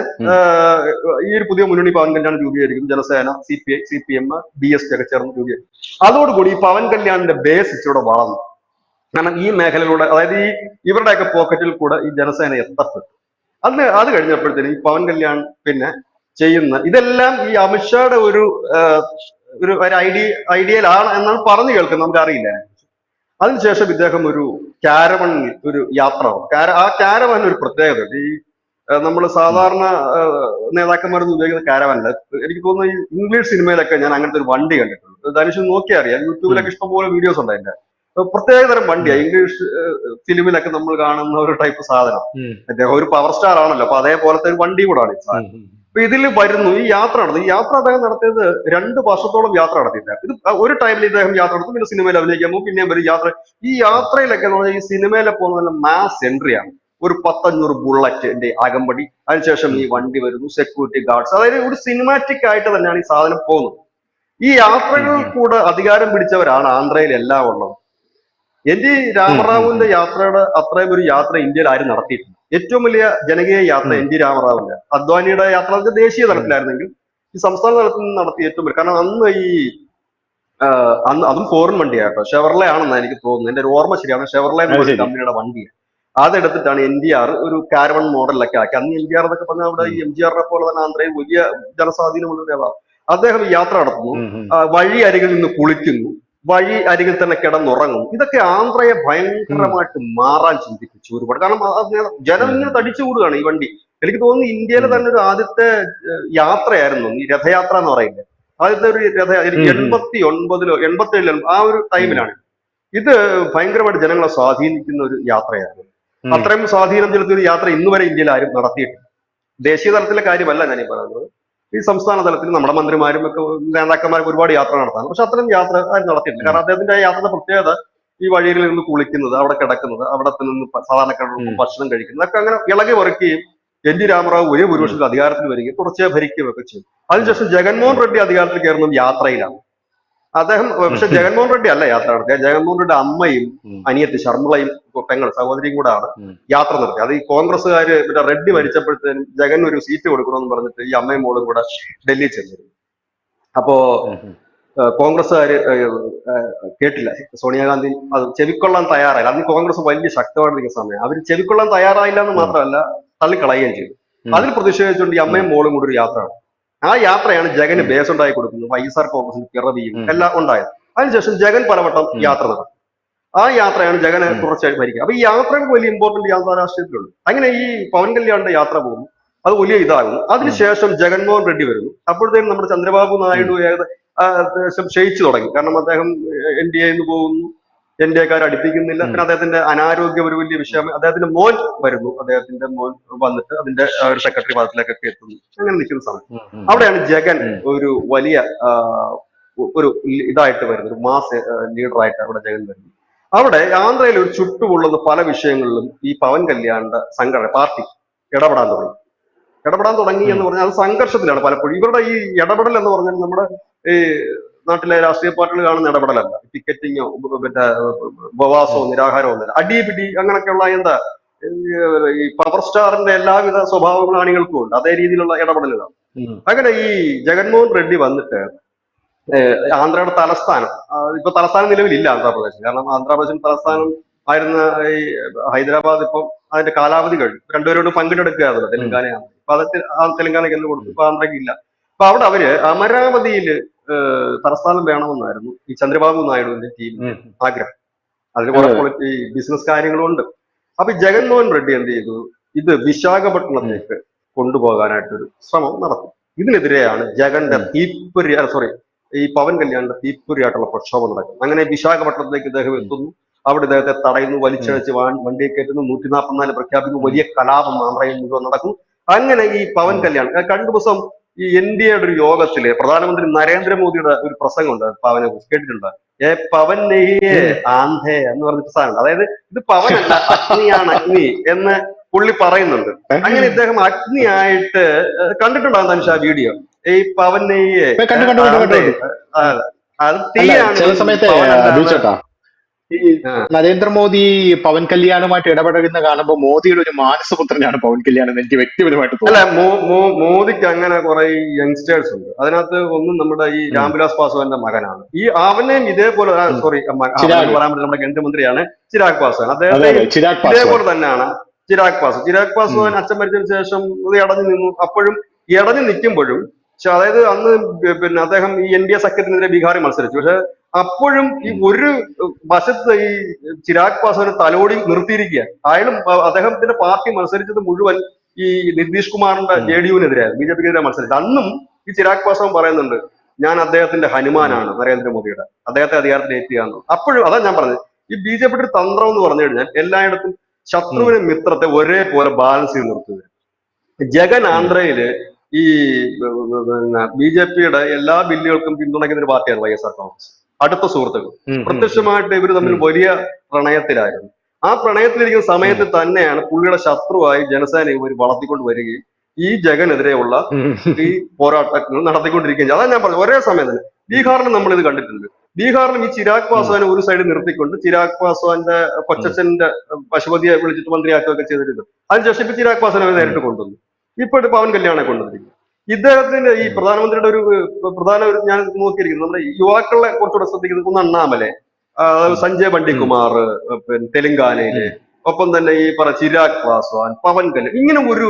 ഈ ഒരു പുതിയ മുന്നണി പവൻ കല്യാൺ രൂപീകരിക്കുന്നത് Janasena C P I C P M B S P ഒക്കെ ചേർന്ന് രൂപീകരിക്കും അതോടുകൂടി ഈ പവൻ കല്യാണിന്റെ ബേസ് ഇച്ചിരി വളർന്നു. കാരണം ഈ മേഖലയിലൂടെ അതായത് ഈ ഇവരുടെയൊക്കെ പോക്കറ്റിൽ കൂടെ ഈ ജനസേന എത്തപ്പെട്ടു. അന്ന് അത് കഴിഞ്ഞപ്പോഴത്തേനും ഈ പവൻ കല്യാൺ പിന്നെ ചെയ്യുന്ന ഇതെല്ലാം ഈ അമിത്ഷായുടെ ഒരു ഒരു ഒരു ഐഡിയ ഐഡിയയിലാണ് എന്നാണ് പറഞ്ഞു കേൾക്കുന്നത് നമുക്ക് അറിയില്ല അതിനുശേഷം ഇദ്ദേഹം ഒരു കാരവണിൽ ഒരു യാത്ര ആ കാരവൻ ഒരു പ്രത്യേകത ഈ നമ്മൾ സാധാരണ നേതാക്കന്മാരൊന്നും ഉപയോഗിക്കുന്ന കാരവനല്ല എനിക്ക് തോന്നുന്നു ഈ ഇംഗ്ലീഷ് സിനിമയിലൊക്കെ ഞാൻ അങ്ങനത്തെ ഒരു വണ്ടി കണ്ടിട്ടുള്ളൂ ധനുഷ് നോക്കിയാൽ അറിയാം. യൂട്യൂബിലൊക്കെ ഇഷ്ടംപോലെ വീഡിയോസ് ഉണ്ട് അതിന്റെ. പ്രത്യേക തരം വണ്ടിയാണ് ഇംഗ്ലീഷ് ഫിലിമിലൊക്കെ നമ്മൾ കാണുന്ന ഒരു ടൈപ്പ് സാധനം. അദ്ദേഹം ഒരു പവർ സ്റ്റാർ ആണല്ലോ. അപ്പൊ അതേപോലത്തെ ഒരു വണ്ടി കൂടാണ് അപ്പൊ ഇതിൽ വരുന്നു ഈ യാത്ര നടന്നു. ഈ യാത്ര അദ്ദേഹം നടത്തിയത് രണ്ട് വർഷത്തോളം യാത്ര നടത്തിയില്ല ഇത് ഒരു ടൈമിൽ ഇദ്ദേഹം യാത്ര നടത്തും പിന്നെ സിനിമയിൽ അഭിനയിക്കാൻ പോകും പിന്നെയും വരും. യാത്ര ഈ യാത്രയിലൊക്കെ എന്ന് പറഞ്ഞാൽ ഈ സിനിമയിലെ പോകുന്ന മാസ് എൻട്രിയാണ് ഒരു പത്തഞ്ഞൂറ് ബുള്ളറ്റിന്റെ അകമ്പടി. അതിനുശേഷം ഈ വണ്ടി വരുന്നു സെക്യൂരിറ്റി ഗാർഡ്സ് അതായത് ഒരു സിനിമാറ്റിക് ആയിട്ട് തന്നെയാണ് ഈ സാധനം പോകുന്നത്. ഈ യാത്രകളിൽ കൂടെ അധികാരം പിടിച്ചവരാണ് ആന്ധ്രയിൽ എല്ലാം ഉള്ളത് ടി രാമറാവുവിന്റെ യാത്രയുടെ അത്രയും ഒരു യാത്ര ഇന്ത്യയിൽ ആരും നടത്തിയിട്ടില്ല. ഏറ്റവും വലിയ ജനകീയ യാത്ര എൻ ടി രാമറാവിന്റെ അദ്വാനിയുടെ യാത്ര അത് ദേശീയ തലത്തിലായിരുന്നെങ്കിൽ ഈ സംസ്ഥാന തലത്തിൽ നിന്ന് നടത്തിയ ഏറ്റവും വലിയ കാരണം അന്ന് ഈ അന്ന് അതും ഫോറിൻ വണ്ടിയാട്ടോ ഷെവർലെ ആണെന്നാണ് എനിക്ക് തോന്നുന്നത്. എന്റെ ഒരു ഓർമ്മ ശരിയാണ്. ഷെവർലെ കമ്പനിയുടെ വണ്ടി അതെടുത്തിട്ടാണ് എൻ ഡി ആർ ഒരു കാരവൺ മോഡലിലൊക്കെ ആക്കി. അന്ന് എൻ ഡി ആർ എന്നൊക്കെ പറഞ്ഞാൽ അവിടെ എം ജി ആറിനെ പോലെ തന്നെ അത്രയും വലിയ ജനസ്വാധീനമുള്ള നേതാവ് അദ്ദേഹം യാത്ര നടത്തുന്നു. വഴി അരികിൽ നിന്ന് കുളിക്കുന്നു. വഴി അരികിൽ തന്നെ കിടന്നുറങ്ങും ഇതൊക്കെ ആന്ധ്രയെ ഭയങ്കരമായിട്ട് മാറാൻ ചിന്തിപ്പിച്ചു ഒരുപാട്. കാരണം ജനം ഇങ്ങനെ തടിച്ചു കൂടുകയാണ് ഈ വണ്ടി. എനിക്ക് തോന്നുന്നു ഇന്ത്യയിലെ തന്നെ ഒരു ആദ്യത്തെ യാത്രയായിരുന്നു ഈ രഥയാത്ര എന്ന് പറയുന്നത്. ആദ്യത്തെ ഒരു രഥ. എൺപത്തി ഒൻപതിലോ എൺപത്തി ഏഴിലോ ആ ഒരു ടൈമിലാണ്. ഇത് ഭയങ്കരമായിട്ട് ജനങ്ങളെ സ്വാധീനിക്കുന്ന ഒരു യാത്രയായിരുന്നു. അത്രയും സ്വാധീനം ചെലുത്തിയ ഒരു യാത്ര ഇന്ന് വരെ ഇന്ത്യയിൽ ആരും നടത്തിയിട്ടില്ല. ദേശീയ തലത്തിലെ കാര്യമല്ല ഞാൻ ഈ പറയുന്നത്. ഈ സംസ്ഥാന തലത്തിൽ നമ്മുടെ മന്ത്രിമാരും ഒക്കെ നേതാക്കന്മാരും ഒരുപാട് യാത്ര നടത്താൻ പക്ഷെ അത്രയും യാത്ര ആരും നടത്തിയിട്ടില്ല. കാരണം അദ്ദേഹത്തിന്റെ ആ യാത്രയുടെ പ്രത്യേകത ഈ വഴിയിൽ നിന്ന് കുളിക്കുന്നത് അവിടെ കിടക്കുന്നത് അവിടെ നിന്ന് സാധാരണക്കാരുടെ ഭക്ഷണം കഴിക്കുന്നത് ഒക്കെ അങ്ങനെ ഇളകി മറിക്കുകയും എൻ ഡി രാമറാവു ഒരേ ഭൂരിപക്ഷത്തിൽ അധികാരത്തിൽ വരികയും തുടർച്ചയായി ഭരിക്കുകയും ഒക്കെ ചെയ്തു. അതിനുശേഷം ജഗൻമോഹൻ റെഡ്ഡി അധികാരത്തിൽ കയറുന്നത് യാത്രയിലാണ്. അദ്ദേഹം പക്ഷെ ജഗൻമോഹൻ റെഡ്ഡി അല്ല യാത്ര നടത്തിയത്. ജഗൻമോഹൻ റെഡ്ഡി അമ്മയും അനിയത്ത് ശർമ്മളയും പെങ്ങൾ സഹോദരിയും കൂടെ ആണ് യാത്ര നടത്തിയത്. അത് ഈ കോൺഗ്രസ്സുകാര് മറ്റേ റെഡ്ഡി മരിച്ചപ്പോഴത്തേനും ജഗൻ ഒരു സീറ്റ് കൊടുക്കണമെന്ന് പറഞ്ഞിട്ട് ഈ അമ്മയും മോളും കൂടെ ഡൽഹി ചെന്നിരുന്നു. അപ്പോ കോൺഗ്രസ്സുകാർ കേട്ടില്ല. സോണിയാഗാന്ധി അത് ചെവിക്കൊള്ളാൻ തയ്യാറായില്ല. അന്ന് കോൺഗ്രസ് വലിയ ശക്തമായിരിക്കുന്ന നിൽക്കുന്ന സമയം. അവർ ചെവിക്കൊള്ളാൻ തയ്യാറായില്ല എന്ന് മാത്രമല്ല തള്ളിക്കളയുകയും ചെയ്തു. അതിൽ പ്രതിഷേധിച്ചുകൊണ്ട് ഈ അമ്മയും മോളും കൂടി ഒരു യാത്ര ആ യാത്രയാണ് ജഗന് ബേസ് ഉണ്ടായി കൊടുക്കുന്നത്. വൈഎസ്ആർ എസ് ആർ കോൺഗ്രസിന് പിറവിയും എല്ലാം ഉണ്ടായത്. അതിനുശേഷം ജഗൻ പലവട്ടം യാത്ര നടത്തി ആ യാത്രയാണ് ജഗനെ തുടർച്ചയായിട്ട് തുടർച്ചയായി ഭരിക്കുക അപ്പൊ ഈ യാത്രകൾക്ക് വലിയ ഇമ്പോർട്ടന്റ് യാത്ര രാഷ്ട്രീയത്തിലുണ്ട്. അങ്ങനെ ഈ പവൻ കല്യാണിന്റെ യാത്ര പോകുന്നു അത് വലിയ ഇതാകുന്നു അതിനുശേഷം ജഗൻമോഹൻ റെഡ്ഡി വരുന്നു. അപ്പോഴത്തേക്കും നമ്മുടെ ചന്ദ്രബാബു നായിഡു ഏകദേശം ക്ഷയിച്ചു തുടങ്ങി. കാരണം അദ്ദേഹം എൻ ഡി എന്ന് പോകുന്നു. എൻ ഡി എക്കാർ അടുപ്പിക്കുന്നില്ല പിന്നെ അദ്ദേഹത്തിന്റെ അനാരോഗ്യം ഒരു വലിയ വിഷയം. അദ്ദേഹത്തിന്റെ മോൻ വരുന്നു. അദ്ദേഹത്തിന്റെ മോൻ വന്നിട്ട് അതിന്റെ ഒരു സെക്രട്ടറി പദത്തിലേക്കൊക്കെ എത്തുന്നു. അങ്ങനെ നിൽക്കുന്ന സമയം. അവിടെയാണ് ജഗൻ ഒരു വലിയ ഒരു ഇതായിട്ട് വരുന്നത്. ഒരു മാസ് ലീഡറായിട്ട് അവിടെ ജഗൻ വരുന്നു. അവിടെ ആന്ധ്രയിൽ ഒരു ചുട്ടുപൊള്ളുന്ന പല വിഷയങ്ങളിലും ഈ പവൻ കല്യാണിന്റെ സംഘടന പാർട്ടി ഇടപെടാൻ തുടങ്ങി. ഇടപെടാൻ തുടങ്ങി എന്ന് പറഞ്ഞാൽ അത് സംഘർഷത്തിലാണ് പലപ്പോഴും. ഇവരുടെ ഈ ഇടപെടൽ എന്ന് പറഞ്ഞാൽ നമ്മുടെ ഈ നാട്ടിലെ രാഷ്ട്രീയ പാർട്ടികൾ കാണുന്ന ഇടപെടലല്ല. ടിക്കറ്റിങ്ങോ മറ്റേ ഉപവാസമോ നിരാഹാരമോ ഒന്നുമില്ല. അടി പിടി അങ്ങനെയൊക്കെയുള്ള എന്താ ഈ പവർ സ്റ്റാറിന്റെ എല്ലാവിധ സ്വഭാവങ്ങളും ആണികൾക്കും ഉണ്ട്. അതേ രീതിയിലുള്ള ഇടപെടലുകളാണ്. അങ്ങനെ ഈ ജഗൻമോഹൻ റെഡ്ഡി വന്നിട്ട് ആന്ധ്രയുടെ തലസ്ഥാനം ഇപ്പൊ തലസ്ഥാനം നിലവിലില്ല ആന്ധ്രാപ്രദേശ് കാരണം ആന്ധ്രാപ്രദേശിന്റെ തലസ്ഥാനം ആയിരുന്ന ഈ ഹൈദരാബാദ് ഇപ്പം അതിന്റെ കാലാവധി കഴിഞ്ഞു. രണ്ടുപേരോട് പങ്കിട്ടെടുക്കുകയാണല്ലോ തെലങ്കാനയാണ്. അപ്പൊ അത് തെലങ്കാനയ്ക്ക് എന്ന് കൊടുത്തു ഇപ്പൊ ആന്ധ്രയ്ക്ക് ഇല്ല. അപ്പൊ അവിടെ അവർ അമരാവതിയിൽ തലസ്ഥാനം വേണമെന്നായിരുന്നു. ഈ ചന്ദ്രബാബു നായിഡുവിന്റെ ടീം ആഗ്രഹം. അതിന് കുറെ പൊളിറ്റി ബിസിനസ് കാര്യങ്ങളുണ്ട്. അപ്പൊ ജഗൻമോഹൻ റെഡ്ഡി എന്ത് ചെയ്തു? ഇത് വിശാഖപട്ടണത്തേക്ക് കൊണ്ടുപോകാനായിട്ടൊരു ശ്രമം നടത്തി. ഇതിനെതിരെയാണ് ജഗന്റെ തീപ്പൊരി സോറി ഈ പവൻ കല്യാണിന്റെ തീപ്പൊരിയായിട്ടുള്ള പ്രക്ഷോഭം നടക്കുന്നത്. അങ്ങനെ വിശാഖപട്ടണത്തിലേക്ക് ഇദ്ദേഹം എത്തുന്നു. അവിടെ ഇദ്ദേഹത്തെ തടയുന്നു വലിച്ചഴച്ച് വണ്ടിയെ കയറ്റുന്നു. നൂറ്റി നാൽപ്പത്തിനാല് പ്രഖ്യാപിക്കുന്നു. വലിയ കലാപം ആന്ധ്രയിൽ മുഴുവൻ നടക്കും അങ്ങനെ ഈ പവൻ കല്യാൺ കണ്ടു ദിവസം ഈ എൻ ഡി എയുടെ ഒരു യോഗത്തിൽ പ്രധാനമന്ത്രി നരേന്ദ്രമോദിയുടെ ഒരു പ്രസംഗമുണ്ട്. പവനെ കുറിച്ച് കേട്ടിട്ടുണ്ട്? ഏ പവൻ നെയ്യേ ആന്ധേ എന്ന് പറഞ്ഞിട്ട് സാധനം അതായത് ഇത് പവനല്ല അഗ്നിയാണ് അഗ്നി എന്ന് പുള്ളി പറയുന്നുണ്ട്. അങ്ങനെ ഇദ്ദേഹം അഗ്നിയായിട്ട് കണ്ടിട്ടുണ്ടാകും തനിഷ ആ വീഡിയോ? ഈ പവൻ നെയ്യേ അത് തീയാണ് ചില സമയത്ത് പവനല്ല. ബിജുചേട്ടാ ഈ. നരേന്ദ്രമോദി പവൻ കല്യാണുമായിട്ട് ഇടപെടുന്ന കാണുമ്പോൾ മോദിയുടെ ഒരു മാനസപുത്രനാണ് പവൻ കല്യാൺ എന്ന് എനിക്ക് വ്യക്തിപരമായിട്ട് അല്ല മോദിക്ക് അങ്ങനെ കുറെ യങ്സ്റ്റേഴ്സ് ഉണ്ട്. അതിനകത്ത് ഒന്നും നമ്മുടെ ഈ രാംവിലാസ് പാസ്വാന്റെ മകനാണ്. ഈ അവനെയും ഇതേപോലെ സോറി. പറയാൻ പറ്റില്ല നമ്മുടെ കേന്ദ്രമന്ത്രിയാണ് ചിരാഗ് പാസ്വാൻ. അദ്ദേഹം ഇതേപോലെ തന്നെയാണ് ചിരാഗ് പാസ്വാൻ. ചിരാഗ് പാസ്വാൻ അച്ഛൻ മരിച്ചതിന് ശേഷം ഇത് ഇടഞ്ഞു നിന്നു. അപ്പോഴും ഇടഞ്ഞു നിൽക്കുമ്പോഴും പക്ഷെ അതായത് അന്ന് പിന്നെ അദ്ദേഹം ഈ എൻ ഡി എ സഖ്യത്തിനെതിരെ ബീഹാറിൽ മത്സരിച്ചു. പക്ഷെ അപ്പോഴും ഈ ഒരു വശത്ത് ഈ ചിരാഗ് പാസ്വാൻ തലോടി നിർത്തിയിരിക്കുക. അയാളും അദ്ദേഹത്തിന്റെ പാർട്ടി മത്സരിച്ചത് മുഴുവൻ ഈ നിതീഷ് കുമാറിന്റെ. ജെ ഡി യുവിനെതിരെ ബി ജെ പിക്കെതിരെ മത്സരിച്ചത്. അന്നും ഈ ചിരാഗ് പാസ്വാൻ പറയുന്നുണ്ട് ഞാൻ അദ്ദേഹത്തിന്റെ ഹനുമാനാണ് നരേന്ദ്രമോദിയുടെ. അദ്ദേഹത്തെ അധികാരത്തിൽ ഏറ്റിയാന്ന് അപ്പോഴും അതാ ഞാൻ പറഞ്ഞത് ഈ ബി ജെ പിയുടെ ഒരു തന്ത്രം എന്ന് പറഞ്ഞു കഴിഞ്ഞാൽ എല്ലായിടത്തും ശത്രുവിനും മിത്രത്തെ ഒരേപോലെ ബാലൻസ് ചെയ്ത് നിർത്തുക. ജഗൻ ആന്ധ്രയിൽ ഈ ബി ജെ പിയുടെ എല്ലാ ബില്ലുകൾക്കും പിന്തുണയ്ക്കുന്ന ഒരു പാർട്ടിയാണ് വൈ എസ് ആർ കോൺഗ്രസ്. അടുത്ത സുഹൃത്തുക്കൾ. പ്രത്യക്ഷമായിട്ട് ഇവർ തമ്മിൽ വലിയ പ്രണയത്തിലായിരുന്നു. ആ പ്രണയത്തിലിരിക്കുന്ന സമയത്ത് തന്നെയാണ് പുള്ളിയുടെ ശത്രുവായി ജനസേന ഇവർ വളർത്തിക്കൊണ്ട് വരികയും ഈ ജഗനെതിരെയുള്ള ഈ പോരാട്ടങ്ങൾ നടത്തിക്കൊണ്ടിരിക്കുകയും ചെയ്യും അതാ ഞാൻ പറഞ്ഞത് ഒരേ സമയം തന്നെ. ബീഹാറിൽ നമ്മൾ ഇത് കണ്ടിട്ടുണ്ട്. ബീഹാറിലും ഈ ചിരാഗ് പാസ്വാനെ ഒരു സൈഡിൽ നിർത്തിക്കൊണ്ട് ചിരാഗ് പാസ്വാന്റെ കൊച്ചച്ഛന്റെ പശുപതിയെ വിളിച്ചിട്ട് മന്ത്രിയാക്കുകയൊക്കെ ചെയ്തിട്ടുണ്ട്. അതിനുശേഷം ഇപ്പൊ ചിരാഗ് പാസ്വാനെ നേരിട്ട് കൊണ്ടുവന്നു. ഇപ്പൊ പവൻ കല്യാണെ കൊണ്ടുവന്നിരിക്കുന്നു. ഇദ്ദേഹത്തിന്റെ ഈ പ്രധാനമന്ത്രിയുടെ ഒരു പ്രധാന ഒരു ഞാൻ നോക്കിയിരിക്കുന്നത് നമ്മുടെ യുവാക്കളെ കുറച്ചുകൂടെ ശ്രദ്ധിക്കുന്നത് ഒന്ന് അണ്ണാമലെ സഞ്ജയ് ബണ്ടികുമാർ പിന്നെ തെലങ്കാനയിൽ ഒപ്പം തന്നെ ഈ പറ ചിരാഗ് പാസ്വാൻ പവൻ കല്യാൺ ഇങ്ങനെ ഒരു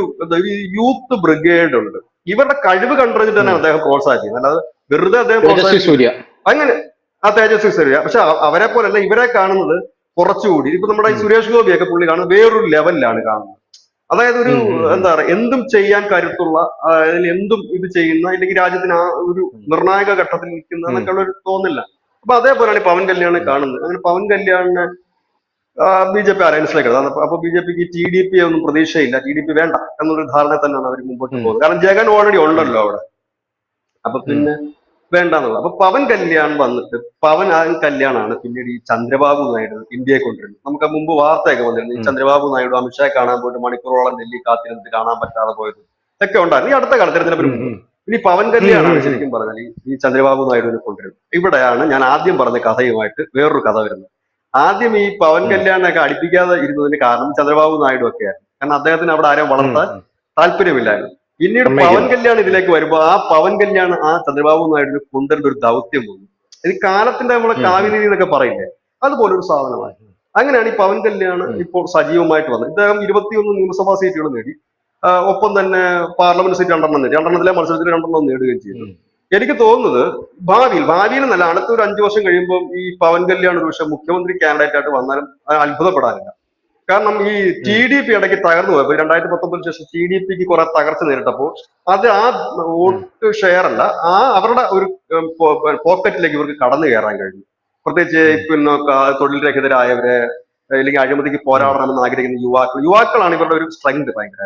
യൂത്ത് ബ്രിഗേഡ് ഉണ്ട്. ഇവരുടെ കഴിവ് കണ്ടറിഞ്ഞിട്ട് തന്നെ അദ്ദേഹം പ്രോത്സാഹിപ്പിക്കുന്നത്. അല്ലാതെ വെറുതെ അദ്ദേഹം അങ്ങനെ ആ തേജസ്വി സൂര്യ. പക്ഷെ അവരെ അവരെ അല്ല ഇവരെ കാണുന്നത് കുറച്ചുകൂടി. ഇപ്പൊ നമ്മുടെ ഈ സുരേഷ് ഗോപിയൊക്കെ പുള്ളി കാണുന്നത് വേറൊരു ലെവലിലാണ് കാണുന്നത്. അതായത് ഒരു. എന്താ പറയാ എന്തും ചെയ്യാൻ കരുത്തുള്ള അതായത് അതിൽ എന്തും ഇത് ചെയ്യുന്ന അല്ലെങ്കിൽ രാജ്യത്തിന് ആ ഒരു നിർണായക ഘട്ടത്തിൽ നിൽക്കുന്ന എന്നൊക്കെയുള്ള ഒരു തോന്നില്ല അപ്പൊ അതേപോലെയാണ് പവൻ കല്യാണെ കാണുന്നത്. അങ്ങനെ പവൻ കല്യാണിനെ ബി ജെ പി അലയൻസിലേക്ക് അപ്പൊ ബി ജെ പിക്ക് ടി ഡി പി ഒന്നും പ്രതീക്ഷയില്ല. ടി ഡി പി വേണ്ട എന്നൊരു ധാരണ തന്നെയാണ് അവർ മുമ്പോട്ട്. പോകുന്നത്. കാരണം ജഗൻ ഓൾറെഡി ഉണ്ടല്ലോ അവിടെ. അപ്പൊ പിന്നെ വേണ്ടെന്നുള്ളത്. അപ്പൊ പവൻ കല്യാൺ വന്നിട്ട് പവൻ ആ കല്യാണാണ് പിന്നീട് ഈ ചന്ദ്രബാബു നായിഡു ഇന്ത്യയെ കൊണ്ടുവരുന്നത്. നമുക്ക് മുമ്പ് വാർത്തയൊക്കെ വന്നിരുന്നു ഈ. ചന്ദ്രബാബു നായിഡു അമിത്ഷായെ കാണാൻ പോയിട്ട് മണിക്കൂറോളം ഡൽഹി കാത്തിരുന്നിട്ട് കാണാൻ പറ്റാതെ പോയത് ഒക്കെ ഉണ്ടായിരുന്നു. ഈ അടുത്ത കാലത്ത് തെരഞ്ഞെടുപ്പിന് മുമ്പ് ഇനി പവൻ കല്യാണാണ്. ശരിക്കും പറഞ്ഞാൽ ഈ- ചന്ദ്രബാബു നായിഡുവിനെ കൊണ്ടുവരുന്നത്. ഇവിടെയാണ് ഞാൻ ആദ്യം പറഞ്ഞ കഥയുമായിട്ട് വേറൊരു കഥ വരുന്നത്. ആദ്യം ഈ പവൻ കല്യാണൊക്കെ അടിപ്പിക്കാതെ ഇരുന്നതിന് കാരണം ചന്ദ്രബാബു നായിഡു ഒക്കെയായിരുന്നു. കാരണം അദ്ദേഹത്തിന് അവിടെ ആരെയും വളർത്താൻ. താല്പര്യമില്ലായിരുന്നു. പിന്നീട് പവൻ കല്യാൺ ഇതിലേക്ക് വരുമ്പോ ആ പവൻ കല്യാൺ ആ ചന്ദ്രബാബു നായിഡുവിന് കൊണ്ടുവരുന്ന ഒരു ദൗത്യം വന്നു. ഇത് കാലത്തിന്റെ നമ്മളെ ഉം. കാവിനീതി എന്നൊക്കെ പറയില്ലേ? അതുപോലെ ഒരു സാധനമായി. അങ്ങനെയാണ് ഈ പവൻ കല്യാൺ ഇപ്പോൾ സജീവമായിട്ട് വന്നത്. ഇദ്ദേഹം ഇരുപത്തിയൊന്ന് നിയമസഭാ സീറ്റുകൾ നേടി. ഒപ്പം തന്നെ പാർലമെന്റ് സീറ്റ് രണ്ടെണ്ണം നേടി. രണ്ടെണ്ണത്തിലെ മത്സരത്തിൽ രണ്ടെണ്ണം നേടുകയും ചെയ്തു. എനിക്ക് തോന്നുന്നത് ഭാവിയിൽ ഭാവിയിൽ നല്ല അടുത്ത ഒരു അഞ്ചു വർഷം കഴിയുമ്പോൾ ഈ പവൻ കല്യാൺ ഒരു പക്ഷേ മുഖ്യമന്ത്രി കാൻഡിഡേറ്റ് ആയിട്ട് വന്നാലും അത് അത്ഭുതപ്പെടാനില്ല. കാരണം ഈ ടി ഡി പി ഇടയ്ക്ക് തകർന്നു പോയപ്പോ രണ്ടായിരത്തി പത്തൊമ്പതിന് ശേഷം ടി ഡി പിക്ക് കുറെ തകർച്ച നേരിട്ടപ്പോൾ അത് ആ വോട്ട് ഷെയർ അല്ല ആ അവരുടെ ഒരു പോക്കറ്റിലേക്ക് ഇവർക്ക് കടന്നു കയറാൻ കഴിഞ്ഞു. പ്രത്യേകിച്ച് പിന്നെ തൊഴിൽ രഹിതരായവര് അല്ലെങ്കിൽ അഴിമതിക്ക് പോരാടണമെന്ന് ആഗ്രഹിക്കുന്ന യുവാക്കൾ യുവാക്കളാണ് ഇവരുടെ ഒരു സ്ട്രെങ്ത് ഭയങ്കര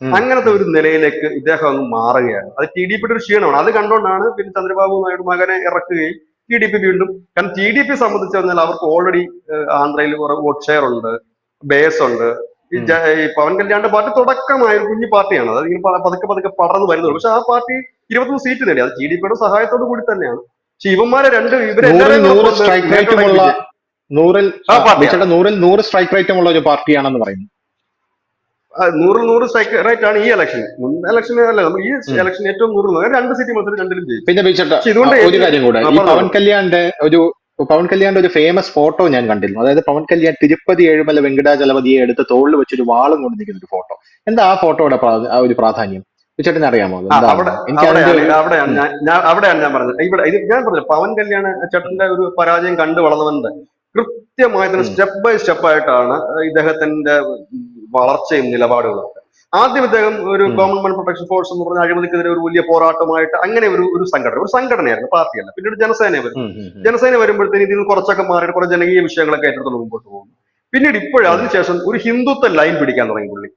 ഉം. അങ്ങനത്തെ ഒരു നിലയിലേക്ക് ഇദ്ദേഹം അങ്ങ് മാറുകയാണ്. അത് ടി ഡി പിയുടെ ഒരു ക്ഷീണമാണ്. അത് കണ്ടുകൊണ്ടാണ് പിന്നെ ചന്ദ്രബാബു നായിഡു മകനെ ഇറക്കുകയും ടി ഡി പി വീണ്ടും കാരണം ടി ഡി പി സംബന്ധിച്ച് പറഞ്ഞാൽ അവർക്ക് ഓൾറെഡി ആന്ധ്രയിൽ കുറെ വോട്ട് ഷെയർ ഉണ്ട്. ബേസ് ഉണ്ട്. ഈ പവൻ കല്യാണിന്റെ പാർട്ടി തുടക്കമായ ഒരു കുഞ്ഞു പാർട്ടിയാണ്. അത് ഇങ്ങനെ പതുക്കെ പതുക്കെ പടർന്നു വരുന്നുള്ളൂ. പക്ഷെ ആ പാർട്ടി ഇരുപത്തൊന്ന് സീറ്റ് നേടി അത് ജി ഡി പിയുടെ സഹായത്തോടു കൂടി തന്നെയാണ്. പക്ഷെ ഇവന്മാരെ രണ്ട് വിജയം. നൂറിൽ നൂറിൽ നൂറ് സ്ട്രൈക്ക് റേറ്റുമുള്ള ഒരു പാർട്ടിയാണെന്ന് പറയുന്നു. നൂറിൽ നൂറ് സ്ട്രൈക്ക് റേറ്റ് ആണ് ഈ ഇലക്ഷൻ മുൻ ഇലക്ഷൻ അല്ല നമ്മൾ ഈ ഇലക്ഷൻ ഏറ്റവും നൂറിൽ നൂറ്. രണ്ട് സീറ്റ് മത്സരം രണ്ടിലും ജയിച്ചു. പിന്നെ ഇതുകൊണ്ട് ഒരു കാര്യം കൂടെ. പവൻ കല്യാണിന്റെ ഒരു പവൻ കല്യാണിന്റെ ഒരു ഫേമസ് ഫോട്ടോ ഞാൻ കണ്ടിരുന്നു. അതായത് പവൻ കല്യാൺ തിരുപ്പതി ഏഴുമല വെങ്കടാചലപതിയെ എടുത്ത് തോളിൽ വെച്ചൊരു വാളും കൊണ്ട് നിൽക്കുന്ന ഒരു ഫോട്ടോ എന്താ ആ ഫോട്ടോയുടെ ഒരു പ്രാധാന്യം? ചേട്ടൻ അറിയാമോ? അവിടെയാണ് ഞാൻ പറഞ്ഞത്. ഇവിടെ ഇത് ഞാൻ പറഞ്ഞു പവൻ കല്യാൺ ചേട്ടന്റെ ഒരു പരാജയം കണ്ടു വളർന്നവന്റെ കൃത്യമായി തന്നെ സ്റ്റെപ്പ് ബൈ സ്റ്റെപ്പ് ആയിട്ടാണ് ഇദ്ദേഹത്തിന്റെ വളർച്ചയും നിലപാടുകളും. ആദ്യം ഇദ്ദേഹം ഒരു. കോമൺ മാൻ പ്രൊട്ടക്ഷൻ ഫോഴ്സ് എന്ന് പറഞ്ഞ അഴിമതിക്കെതിരെ ഒരു വലിയ പോരാട്ടമായിട്ട് അങ്ങനെ ഒരു ഒരു സംഘടന ഒരു സംഘടനയായിരുന്നു പാർട്ടിയല്ല. പിന്നീട് ജനസേന വരും. ജനസേന വരുമ്പോഴത്തേന് ഇതിൽ കുറച്ചൊക്കെ മാറിയിട്ട് കുറെ ജനകീയ വിഷയങ്ങളൊക്കെ ഏറ്റെടുത്ത് മുമ്പോട്ട് പോകും. പിന്നീട് ഇപ്പോഴും അതിനുശേഷം ഒരു ഹിന്ദുത്വ ലൈൻ പിടിക്കാൻ തുടങ്ങി പുള്ളി.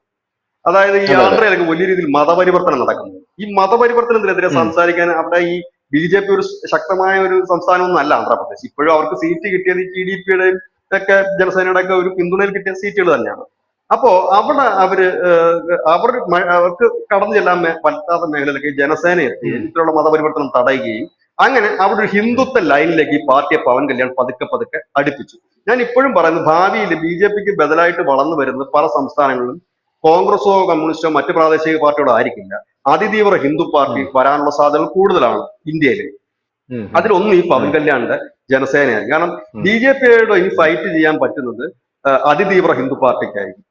അതായത് ഈ. ആന്ധ്രയിലൊക്കെ വലിയ രീതിയിൽ മതപരിവർത്തനം നടക്കുന്നു. ഈ മതപരിവർത്തനത്തിനെതിരെ സംസാരിക്കാൻ അവിടെ ഈ ബി ജെ പി ഒരു ശക്തമായ ഒരു സംസ്ഥാനമൊന്നും അല്ല ആന്ധ്രാപ്രദേശ്. ഇപ്പോഴും അവർക്ക് സീറ്റ് കിട്ടിയത് ഈ ടി ഡി പിയുടെയും ഒക്കെ ജനസേനയുടെ ഒക്കെ ഒരു പിന്തുണയിൽ കിട്ടിയ സീറ്റുകൾ തന്നെയാണ്. അപ്പോ അവിടെ അവർ അവർ അവർക്ക് കടന്നു ചെല്ലാൻ പറ്റാത്ത മേഖലയിലേക്ക് ജനസേന എത്തി. ഇത്തരമുള്ള മതപരിവർത്തനം തടയുകയും അങ്ങനെ അവിടെ ഒരു ഹിന്ദുത്വ ലൈനിലേക്ക് ഈ പാർട്ടിയെ പവൻ കല്യാൺ പതുക്കെ പതുക്കെ അടുപ്പിച്ചു. ഞാൻ ഇപ്പോഴും പറയുന്നു ഭാവിയിൽ ബി ജെ പിക്ക് ബദലായിട്ട് വളർന്നു വരുന്നത് പല സംസ്ഥാനങ്ങളിലും കോൺഗ്രസോ കമ്മ്യൂണിസ്റ്റോ മറ്റു പ്രാദേശിക പാർട്ടികളോ ആയിരിക്കില്ല. അതിതീവ്ര ഹിന്ദു പാർട്ടി വരാനുള്ള സാധ്യതകൾ കൂടുതലാണ് ഇന്ത്യയിൽ അതിലൊന്ന് ഈ പവൻ കല്യാണിന്റെ ജനസേനയാണ് കാരണം. ബി ജെ പിയോട് ഇനി ഫൈറ്റ് ചെയ്യാൻ പറ്റുന്നത് അതിതീവ്ര ഹിന്ദു പാർട്ടിക്കായിരിക്കും.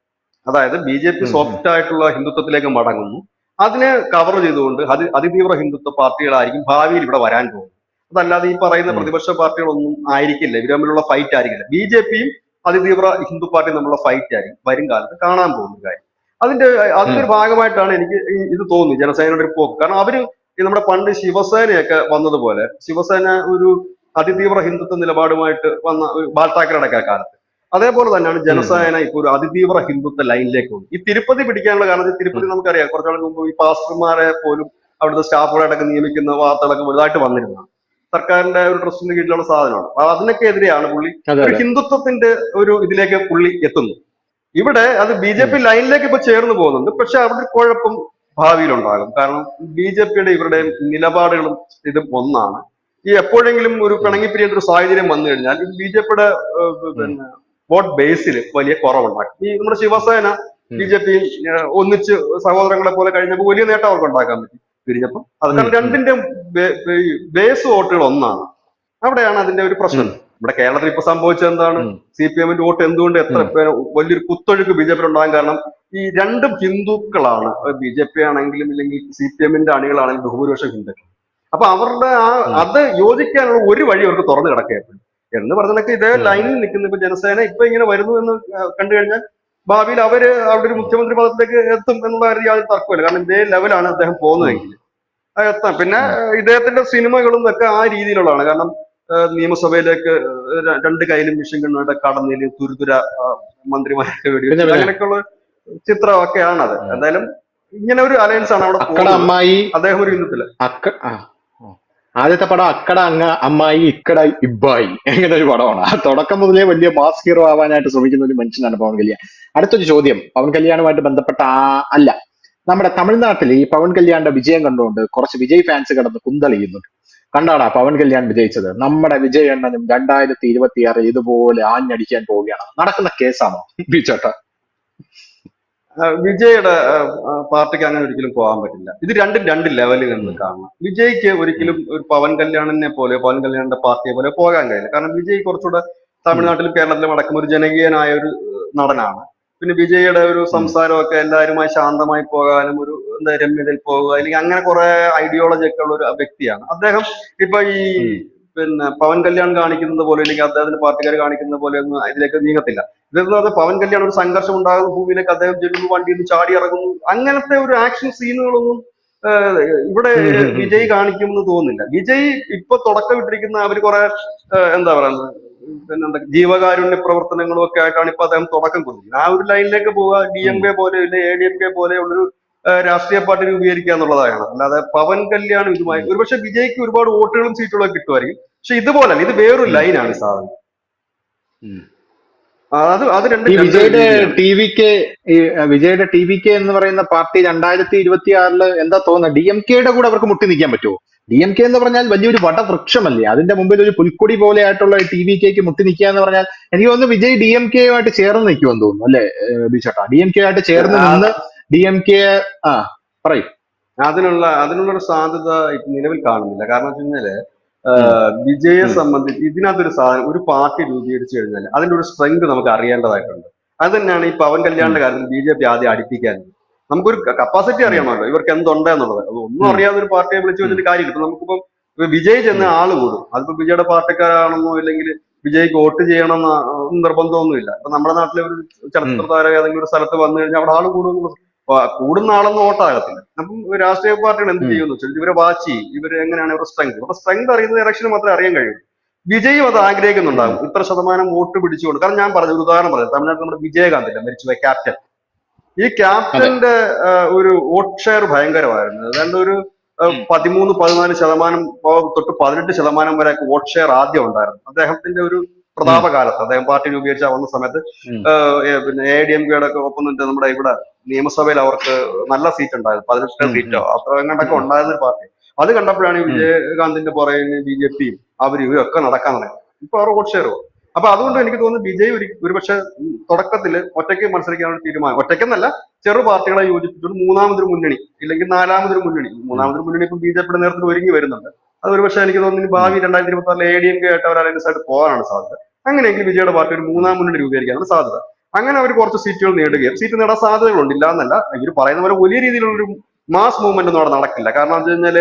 അതായത് ബി ജെ പി. സോഫ്റ്റ് ആയിട്ടുള്ള ഹിന്ദുത്വത്തിലേക്ക് മടങ്ങുന്നു. അതിനെ കവർ ചെയ്തുകൊണ്ട് അതി അതിതീവ്ര ഹിന്ദുത്വ പാർട്ടികളായിരിക്കും ഭാവിയിൽ ഇവിടെ വരാൻ പോകുന്നത്. അതല്ലാതെ ഈ പറയുന്ന പ്രതിപക്ഷ പാർട്ടികളൊന്നും ആയിരിക്കില്ല. ഇവർ തമ്മിലുള്ള ഫൈറ്റ് ആയിരിക്കില്ല. ബി ജെ പിയും അതിതീവ്ര ഹിന്ദു പാർട്ടിയും തമ്മിലുള്ള ഫൈറ്റ് ആയിരിക്കും വരും കാലത്ത് കാണാൻ പോകുന്ന കാര്യം. അതിന്റെ അതിന്റെ ഭാഗമായിട്ടാണ് എനിക്ക് ഇത് തോന്നി ജനസേനയുടെ ഒരു പോക്ക്. കാരണം അവർ നമ്മുടെ പണ്ട് ശിവസേനയൊക്കെ വന്നതുപോലെ ശിവസേന ഒരു അതിതീവ്ര ഹിന്ദുത്വ നിലപാടുമായിട്ട് വന്ന ഒരു ബാൽ താക്കറയുടെ കാലത്ത്. അതേപോലെ തന്നെയാണ് ജനസേന ഇപ്പൊ ഒരു അതിതീവ്ര ഹിന്ദുത്വ ലൈനിലേക്ക് വന്നു. ഈ തിരുപ്പതി പിടിക്കാനുള്ള കാരണം ഈ തിരുപ്പതി നമുക്കറിയാം. കുറച്ചാൾക്ക് മുമ്പ് ഈ പാസ്റ്റർമാരെ പോലും അവിടുത്തെ സ്റ്റാഫുകളായിട്ടൊക്കെ നിയമിക്കുന്ന വാർത്തകളൊക്കെ വലുതായിട്ട് വന്നിരുന്നതാണ്. സർക്കാരിന്റെ ഒരു ട്രസ്റ്റിന് കീഴിലുള്ള സാധനമാണ്. അപ്പൊ അതിനൊക്കെ എതിരെയാണ് പുള്ളി ഒരു ഹിന്ദുത്വത്തിന്റെ ഒരു ഇതിലേക്ക് പുള്ളി എത്തുന്നു ഇവിടെ അത് ബി ജെ പി ലൈനിലേക്ക് ഇപ്പൊ ചേർന്ന് പോകുന്നുണ്ട്. പക്ഷെ അവിടെ കുഴപ്പം ഭാവിയിലുണ്ടാകും. കാരണം ബി ജെ പിയുടെ ഇവരുടെ നിലപാടുകളും ഇതും ഒന്നാണ്. ഈ എപ്പോഴെങ്കിലും ഒരു പിണങ്ങിപ്പിരിയേണ്ട ഒരു സാഹചര്യം വന്നു കഴിഞ്ഞാൽ ബി ജെ പിയുടെ പിന്നെ വോട്ട് ബേസിൽ വലിയ കുറവുണ്ടാക്കി ഈ നമ്മുടെ ശിവസേന. ബി ജെ പി ഒന്നിച്ച് സഹോദരങ്ങളെ പോലെ കഴിഞ്ഞപ്പോൾ വലിയ നേട്ടം അവർക്ക് ഉണ്ടാക്കാൻ പറ്റി. പിരിഞ്ഞപ്പം അത് കാരണം. രണ്ടിന്റെ ബേസ് വോട്ടുകൾ ഒന്നാണ്. അവിടെയാണ് അതിന്റെ ഒരു പ്രശ്നം. നമ്മുടെ കേരളത്തിൽ ഇപ്പൊ സംഭവിച്ചത് എന്താണ്. സി പി എമ്മിന്റെ വോട്ട് എന്തുകൊണ്ട് എത്ര വലിയൊരു കുത്തൊഴുക്ക് ബി ജെ പി ഉണ്ടാകാൻ കാരണം ഈ രണ്ടും ഹിന്ദുക്കളാണ്. ബി ജെ പി ആണെങ്കിലും ഇല്ലെങ്കിൽ സി പി എമ്മിന്റെ അണികളാണെങ്കിലും ബഹുഭൂരിപക്ഷം ഹിന്ദുക്കൾ അപ്പൊ അവരുടെ ആ അത് യോജിക്കാനുള്ള ഒരു വഴി അവർക്ക് തുറന്നു കിടക്കുകയാണ് എന്ന് പറഞ്ഞതൊക്കെ ഇതേ ലൈനിൽ നിൽക്കുന്ന. ഇപ്പൊ ജനസേന ഇപ്പൊ ഇങ്ങനെ വരുന്നു എന്ന് കണ്ടു കഴിഞ്ഞാൽ ഭാവിയിൽ അവർ അവിടെ ഒരു മുഖ്യമന്ത്രി പദത്തിലേക്ക് എത്തും എന്നുള്ള കാര്യം യാതൊരു തർക്കമില്ല കാരണം ഇതേ ലെവലാണ് അദ്ദേഹം പോകുന്നതെങ്കിൽ. എത്താം. പിന്നെ ഇദ്ദേഹത്തിന്റെ സിനിമകളും ഒക്കെ ആ രീതിയിലുള്ളതാണ്. കാരണം നിയമസഭയിലേക്ക് രണ്ട് കയ്യിലും മിഷൻ കണ്ണുകളുടെ കടന്നിൽ തുരുതുര മന്ത്രിമാരൊക്കെ വേണ്ടി വെടിവെച്ച്. അങ്ങനെയൊക്കെയുള്ള ചിത്രമൊക്കെയാണ് അത് എന്തായാലും ഇങ്ങനെ ഒരു അലയൻസ് ആണ് അവിടെ അമ്മായി അദ്ദേഹം ഒരു ഹിന്ദുത്തിൽ. ആദ്യത്തെ പടം അക്കട അങ്ങ അമ്മായി ഇക്കട ഇബ്ബായി എങ്ങനെ ഒരു പടമാണ്. ആ തുടക്കം മുതലേ വലിയ മാസ് ഹീറോ ആവാനായിട്ട് ശ്രമിക്കുന്ന ഒരു മനുഷ്യനാണ് പവൻ കല്യാൺ. അടുത്തൊരു ചോദ്യം. പവൻ കല്യാണുമായിട്ട് ബന്ധപ്പെട്ട ആ അല്ല. നമ്മുടെ തമിഴ്നാട്ടിൽ ഈ പവൻ കല്യാണിന്റെ വിജയം കണ്ടുകൊണ്ട് കുറച്ച് വിജയ് ഫാൻസ് കിടന്ന് കുന്തളിയുന്നുണ്ട്. കണ്ടാടാ പവൻ കല്യാൺ വിജയിച്ചത്? നമ്മുടെ വിജയ് എണ്ണനും രണ്ടായിരത്തി ഇരുപത്തിയാറ് ഇതുപോലെ ആഞ്ഞടിക്കാൻ പോവുകയാണ്. നടക്കുന്ന കേസാണോ? ബിച്ചേട്ടാ വിജയുടെ പാർട്ടിക്ക് അങ്ങനെ ഒരിക്കലും പോകാൻ പറ്റില്ല. ഇത് രണ്ടും രണ്ട് ലെവലിൽ നിന്ന് കാണണം. വിജയ്ക്ക് ഒരിക്കലും ഒരു പവൻ കല്യാണിനെ പോലെ പവൻ കല്യാണിന്റെ പാർട്ടിയെ പോലെ പോകാൻ കഴിയില്ല. കാരണം വിജയ് കുറച്ചുകൂടെ തമിഴ്നാട്ടിലും കേരളത്തിലും അടക്കം ഒരു ജനകീയനായ ഒരു നടനാണ്. പിന്നെ വിജയുടെ ഒരു സംസാരമൊക്കെ എല്ലാവരുമായി ശാന്തമായി പോകാനും ഒരു എന്താ രമ്യതയിൽ പോകുക അല്ലെങ്കിൽ അങ്ങനെ കുറെ ഐഡിയോളജി ഒക്കെ ഉള്ള ഒരു വ്യക്തിയാണ്. അദ്ദേഹം ഇപ്പൊ ഈ പിന്നെ പവൻ കല്യാൺ കാണിക്കുന്നത് പോലെ അല്ലെങ്കിൽ അദ്ദേഹത്തിന്റെ പാർട്ടിക്കാർ കാണിക്കുന്നത് പോലെ ഒന്നും അതിലേക്ക് നീങ്ങത്തില്ല. ഇതെന്ന് പറഞ്ഞാൽ പവൻ കല്യാൺ ഒരു സംഘർഷം ഉണ്ടാകുന്ന ഭൂമിയിലേക്ക് അദ്ദേഹം ചെല്ലുന്നു വണ്ടിയിൽ നിന്ന് ചാടി ഇറങ്ങുന്നു. അങ്ങനത്തെ ഒരു ആക്ഷൻ സീനുകളൊന്നും ഇവിടെ വിജയ് കാണിക്കുമെന്ന് തോന്നുന്നില്ല. വിജയ് ഇപ്പൊ തുടക്കം ഇട്ടിരിക്കുന്ന അവർ കുറെ എന്താ പറയുന്നത് പിന്നെന്താ ജീവകാരുണ്യ പ്രവർത്തനങ്ങളും ഒക്കെ ആയിട്ടാണ് ഇപ്പൊ അദ്ദേഹം തുടക്കം കുറിക്കുന്നത്. ആ ഒരു ലൈനിലേക്ക് പോവുക ഡി എം കെ പോലെ ഇല്ല എ ഡി എം കെ പോലെയുള്ളൊരു രാഷ്ട്രീയ പാർട്ടി രൂപീകരിക്കുക എന്നുള്ളതാണ് അല്ലാതെ പവൻ കല്യാൺ ഇതുമായി ഒരുപക്ഷെ വിജയ്ക്ക് ഒരുപാട് വോട്ടുകളും സീറ്റുകളൊക്കെ കിട്ടുമായിരിക്കും. പക്ഷെ ഇതുപോലല്ല ഇത് വേറൊരു ലൈനാണ് സാധനം. അത് അത് രണ്ട് വിജയുടെ. ടി വി കെ വിജയുടെ ടി വി കെ എന്ന് പറയുന്ന പാർട്ടി രണ്ടായിരത്തി ഇരുപത്തി ആറിൽ എന്താ തോന്നുന്നത് ഡി എം കെയുടെ കൂടെ അവർക്ക് മുട്ടി നിൽക്കാൻ പറ്റുമോ ഡി എം കെ എന്ന് പറഞ്ഞാൽ വലിയൊരു വടവൃക്ഷമല്ലേ? അതിന്റെ മുമ്പിൽ ഒരു പുൽക്കൊടി പോലെയായിട്ടുള്ള ടി വി കെക്ക് മുട്ടി നിൽക്കുക എന്ന് പറഞ്ഞാൽ എനിക്ക് തോന്നുന്നു വിജയ് ഡി എം കെയുമായിട്ട് ചേർന്ന് നിൽക്കുമെന്ന് തോന്നുന്നു അല്ലെ ബിച്ചേട്ടാ ഡി എം കെ ആയിട്ട് ചേർന്ന് നിന്ന് ഡി എം കെ ആ പറയും. അതിനുള്ള അതിനുള്ള ഒരു സാധ്യത നിലവിൽ കാണുന്നില്ല. കാരണം വെച്ച് കഴിഞ്ഞാൽ വിജയെ സംബന്ധിച്ച് ഇതിനകത്തൊരു സാധനം ഒരു പാർട്ടി രൂപീകരിച്ചു കഴിഞ്ഞാൽ അതിന്റെ ഒരു സ്ട്രെങ്ത് നമുക്ക് അറിയേണ്ടതായിട്ടുണ്ട്. അത് തന്നെയാണ് ഈ പവൻ കല്യാണിന്റെ കാര്യത്തിൽ ബി ജെ പി ആദ്യം അടിപ്പിക്കാൻ. നമുക്കൊരു കപ്പാസിറ്റി അറിയണമല്ലോ ഇവർക്ക് എന്തുണ്ടെന്നുള്ളത് അത് ഒന്നും. അറിയാതെ ഒരു പാർട്ടിയെ വിളിച്ചു വെച്ചിട്ട് കാര്യം ഇപ്പൊ നമുക്കിപ്പം വിജയ് ചെന്ന് ആൾ കൂടും. അതിപ്പോ വിജയുടെ പാർട്ടിക്കാരാണെന്നോ ഇല്ലെങ്കിൽ വിജയ്ക്ക് വോട്ട് ചെയ്യണമെന്ന നിർബന്ധമൊന്നുമില്ല. ഇപ്പൊ നമ്മുടെ നാട്ടിലെ ഒരു ചലച്ചിത്ര താരം ഏതെങ്കിലും ഒരു സ്ഥലത്ത് വന്നു കഴിഞ്ഞാൽ അവിടെ ആൾ കൂടും കൂടുന്ന ആളൊന്നും വോട്ടാകത്തില്ല. അപ്പം രാഷ്ട്രീയ പാർട്ടികൾ എന്ത് ചെയ്യുന്നു? ചെയ്യുമെന്ന് വെച്ചാൽ ഇവരെ വാച്ച് ചെയ്യും ഇവർ എങ്ങനെയാണ് ഇവരുടെ സ്ട്രെങ്ത് ഇവരുടെ സ്ട്രെങ്ത് അറിയുന്നത് ഇലക്ഷന് മാത്രമേ അറിയാൻ കഴിയൂ. വിജയും അത് ആഗ്രഹിക്കുന്നുണ്ടാകും. ഇത്ര ശതമാനം വോട്ട് പിടിച്ചുകൊണ്ട് കാരണം ഞാൻ പറഞ്ഞു ഒരു ഉദാഹരണം പറഞ്ഞു തമിഴ്നാട്ടിൽ നമ്മുടെ വിജയകാന്ത് ഇല്ല മരിച്ചുപോയ ക്യാപ്റ്റൻ ഈ ക്യാപ്റ്റന്റെ ഒരു വോട്ട് ഷെയർ ഭയങ്കരമായിരുന്നു. അതുകൊണ്ട് ഒരു. പതിമൂന്ന് പതിനാല് ശതമാനം തൊട്ട് പതിനെട്ട് ശതമാനം വരെ വോട്ട് ഷെയർ ആദ്യം ഉണ്ടായിരുന്നു. അദ്ദേഹത്തിന്റെ ഒരു പ്രതാപകാലത്ത് അദ്ദേഹം പാർട്ടി രൂപീകരിച്ച വന്ന സമയത്ത് പിന്നെ എ ഡി എം കെയുടെ ഒക്കെ ഒപ്പം നിന്നിട്ട് നമ്മുടെ ഇവിടെ നിയമസഭയിൽ അവർക്ക് നല്ല സീറ്റ് ഉണ്ടായിരുന്നു പതിനെട്ട് സീറ്റോ. അത്ര എങ്ങാണ്ടൊക്കെ ഉം. ഉണ്ടായിരുന്ന ഒരു പാർട്ടി അത് കണ്ടപ്പോഴാണ്. വിജയകാന്തിന്റെ പുറകെ ബി ജെ പിയും അവരും ഇവരും ഒക്കെ നടക്കാൻ തുടങ്ങി ഇപ്പൊ അവർ വോട്ട് ഷെയർ അപ്പൊ അതുകൊണ്ട് എനിക്ക് തോന്നുന്നു വിജയ് ഒരു ഒരുപക്ഷെ തുടക്കത്തിൽ ഒറ്റയ്ക്ക് മത്സരിക്കാനുള്ള തീരുമാനം ഒറ്റയ്ക്കെന്നല്ല ചെറു പാർട്ടികളെ യോജിപ്പിച്ചുകൊണ്ട് മൂന്നാമതൊരു മുന്നണി ഇല്ലെങ്കിൽ നാലാമതൊരു മുന്നണി. മൂന്നാമതൊരു മുന്നണി ഇപ്പം ബി ജെ പിയുടെ നേതൃത്വത്തിൽ ഒരുങ്ങി വരുന്നുണ്ട്. അത് ഒരുപക്ഷെ എനിക്ക് തോന്നുന്നു ഇനി ഭാവി രണ്ടായിരത്തി ഇരുപത്തി ആറിൽ എ ഡി എം കെ ആയിട്ട് അവർ അലയൻസ് ആയിട്ട് പോകാനാണ് സാധ്യത. അങ്ങനെയെങ്കിൽ വിജയുടെ പാർട്ടി ഒരു മൂന്നാം മുന്നണി രൂപീകരിക്കാനാണ് സാധ്യത. അങ്ങനെ അവർ കുറച്ച് സീറ്റുകൾ നേടുകയും സീറ്റ് നേടാൻ സാധ്യതകളുണ്ട് ഇല്ല എന്നല്ല ഇവർ പറയുന്ന പോലെ വലിയ രീതിയിലുള്ള ഒരു മാസ് മൂവ്മെന്റ് ഒന്നും അവിടെ നടക്കില്ല. കാരണം എന്താ വെച്ച് കഴിഞ്ഞാൽ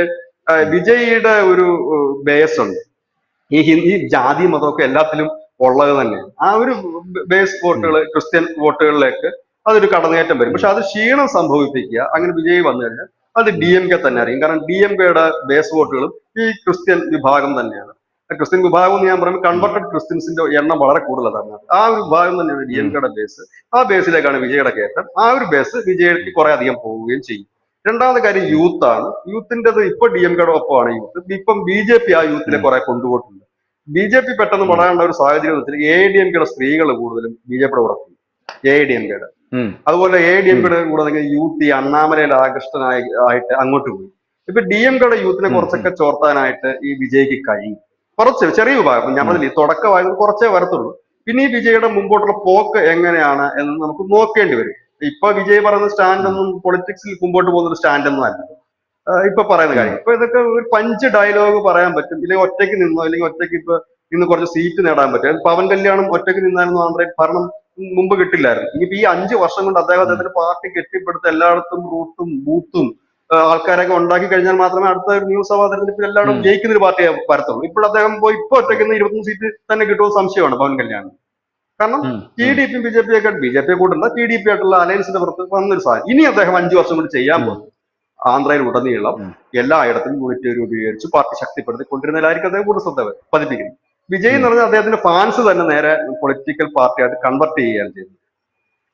വിജയിയുടെ ഒരു ബേസ് ഉണ്ട്. ഈ ഹിന്ദി ജാതി മതമൊക്കെ എല്ലാത്തിലും ഉള്ളത് തന്നെ ആ ഒരു ബേസ് വോട്ടുകൾ ക്രിസ്ത്യൻ വോട്ടുകളിലേക്ക് അതൊരു കടന്നേറ്റം വരും. പക്ഷെ അത് ക്ഷീണം സംഭവിപ്പിക്കുക. അങ്ങനെ വിജയി വന്നു കഴിഞ്ഞാൽ അത് ഡി എം കെ തന്നെ അറിയും. കാരണം ഡി എം കെയുടെ ബേസ് വോട്ടുകളും ഈ ക്രിസ്ത്യൻ വിഭാഗം തന്നെയാണ്. ക്രിസ്ത്യൻ വിഭാഗം എന്ന് ഞാൻ പറയുമ്പോൾ കൺവെർട്ടഡ് ക്രിസ്ത്യൻസിന്റെ എണ്ണം വളരെ കൂടുതലാണ്. ആ ഒരു വിഭാഗം തന്നെയാണ് ഡി എം കെയുടെ ബേസ് ആ ബേസിലേക്കാണ് വിജയുടെ കയറ്റം. ആ ഒരു ബേസ് വിജയ്ക്ക് കുറെ അധികം പോവുകയും ചെയ്യും. രണ്ടാമത്തെ കാര്യം യൂത്താണ് യൂത്തിന്റെത് ഇപ്പൊ ഡി എം കെയുടെ ഒപ്പമാണ് യൂത്ത് ഇപ്പം ബി ജെ പി ആ യൂത്തിനെ കുറെ കൊണ്ടുപോയിട്ടുണ്ട്. ബി ജെ പി പെട്ടെന്ന് പറയാനുള്ള ഒരു സാഹചര്യം എ ഡി എം കെയുടെ സ്ത്രീകൾ കൂടുതലും ബി ജെ പിയുടെ കൂടെ എ ഡി എം കെയുടെ അതുപോലെ എ ഡി എം കെയുടെ കൂടെ യൂത്ത് ഈ അണ്ണാമലയിൽ ആകൃഷ്ടനായി ആയിട്ട് അങ്ങോട്ട് പോയി. ഇപ്പൊ ഡി എം കെയുടെ യൂത്തിനെ കുറച്ചൊക്കെ ചോർത്താനായിട്ട് ഈ വിജയ്ക്ക് കഴിയും. കുറച്ച് ചെറിയ വിഭാഗം പറഞ്ഞില്ലേ ഈ തുടക്കമായത് കുറച്ചേ വരത്തുള്ളൂ. പിന്നെ ഈ വിജയുടെ മുമ്പോട്ടുള്ള പോക്ക് എങ്ങനെയാണ് എന്ന് നമുക്ക് നോക്കേണ്ടി വരും. ഇപ്പൊ വിജയ് പറയുന്ന സ്റ്റാൻഡ് ഒന്നും പൊളിറ്റിക്സിൽ മുമ്പോട്ട് പോകുന്ന ഒരു സ്റ്റാൻഡ് ഒന്നും അല്ല. ഇപ്പൊ പറയുന്ന കാര്യം. ഇപ്പൊ ഇതൊക്കെ ഒരു പഞ്ച് ഡയലോഗ് പറയാൻ പറ്റും. ഇല്ലെങ്കിൽ ഒറ്റയ്ക്ക് നിന്നോ അല്ലെങ്കിൽ ഒറ്റയ്ക്ക് ഇപ്പൊ ഇന്ന് കുറച്ച് സീറ്റ് നേടാൻ പറ്റും. പവൻ കല്യാണം ഒറ്റയ്ക്ക് നിന്നായിരുന്നു ആന്ധ്രയിൽ ഭരണം മുമ്പ് കിട്ടില്ലായിരുന്നു. ഇനിയിപ്പോ ഈ അഞ്ച് വർഷം കൊണ്ട് അദ്ദേഹം അദ്ദേഹത്തിന്റെ പാർട്ടി കെട്ടിപ്പടുത്ത് എല്ലായിടത്തും റൂട്ടും ബൂത്തും ആൾക്കാരൊക്കെ ഉണ്ടാക്കി കഴിഞ്ഞാൽ മാത്രമേ അടുത്ത നിയമസഭാ തെരഞ്ഞെടുപ്പിൽ എല്ലാവരും. ജയിക്കുന്ന ഒരു പാർട്ടിയെ വരത്തുള്ളൂ. ഇപ്പോൾ അദ്ദേഹം പോയി ഇപ്പൊ ഒറ്റയ്ക്ക് നിന്ന് ഇരുപത്തൊന്ന് സീറ്റ് തന്നെ കിട്ടുമെന്ന് സംശയമാണ് പവൻ കല്യാണം കാരണം. T D P B J P ഒക്കെ ബി ജെ പി കൂട്ടുന്ന ടി ഡി പി ആയിട്ടുള്ള അലയൻസിന്റെ പുറത്ത് വന്നൊരു സാധനം ഇനി അദ്ദേഹം അഞ്ചു വർഷം കൊണ്ട് ചെയ്യാൻ. പോകും. ആന്ധ്രയിൽ ഉടനീളം. എല്ലായിടത്തും യൂണിറ്റ് രൂപീകരിച്ച് പാർട്ടി ശക്തിപ്പെടുത്തി കൊണ്ടിരുന്നതിലായിരിക്കും അദ്ദേഹം കൂടുതൽ ശ്രദ്ധ പതിപ്പിക്കുന്നത്. വിജയ് എന്ന് പറഞ്ഞാൽ അദ്ദേഹത്തിന്റെ ഫാൻസ് തന്നെ നേരെ പൊളിറ്റിക്കൽ പാർട്ടിയായിട്ട് കൺവെർട്ട് ചെയ്യുകയാണ് ചെയ്യുന്നത്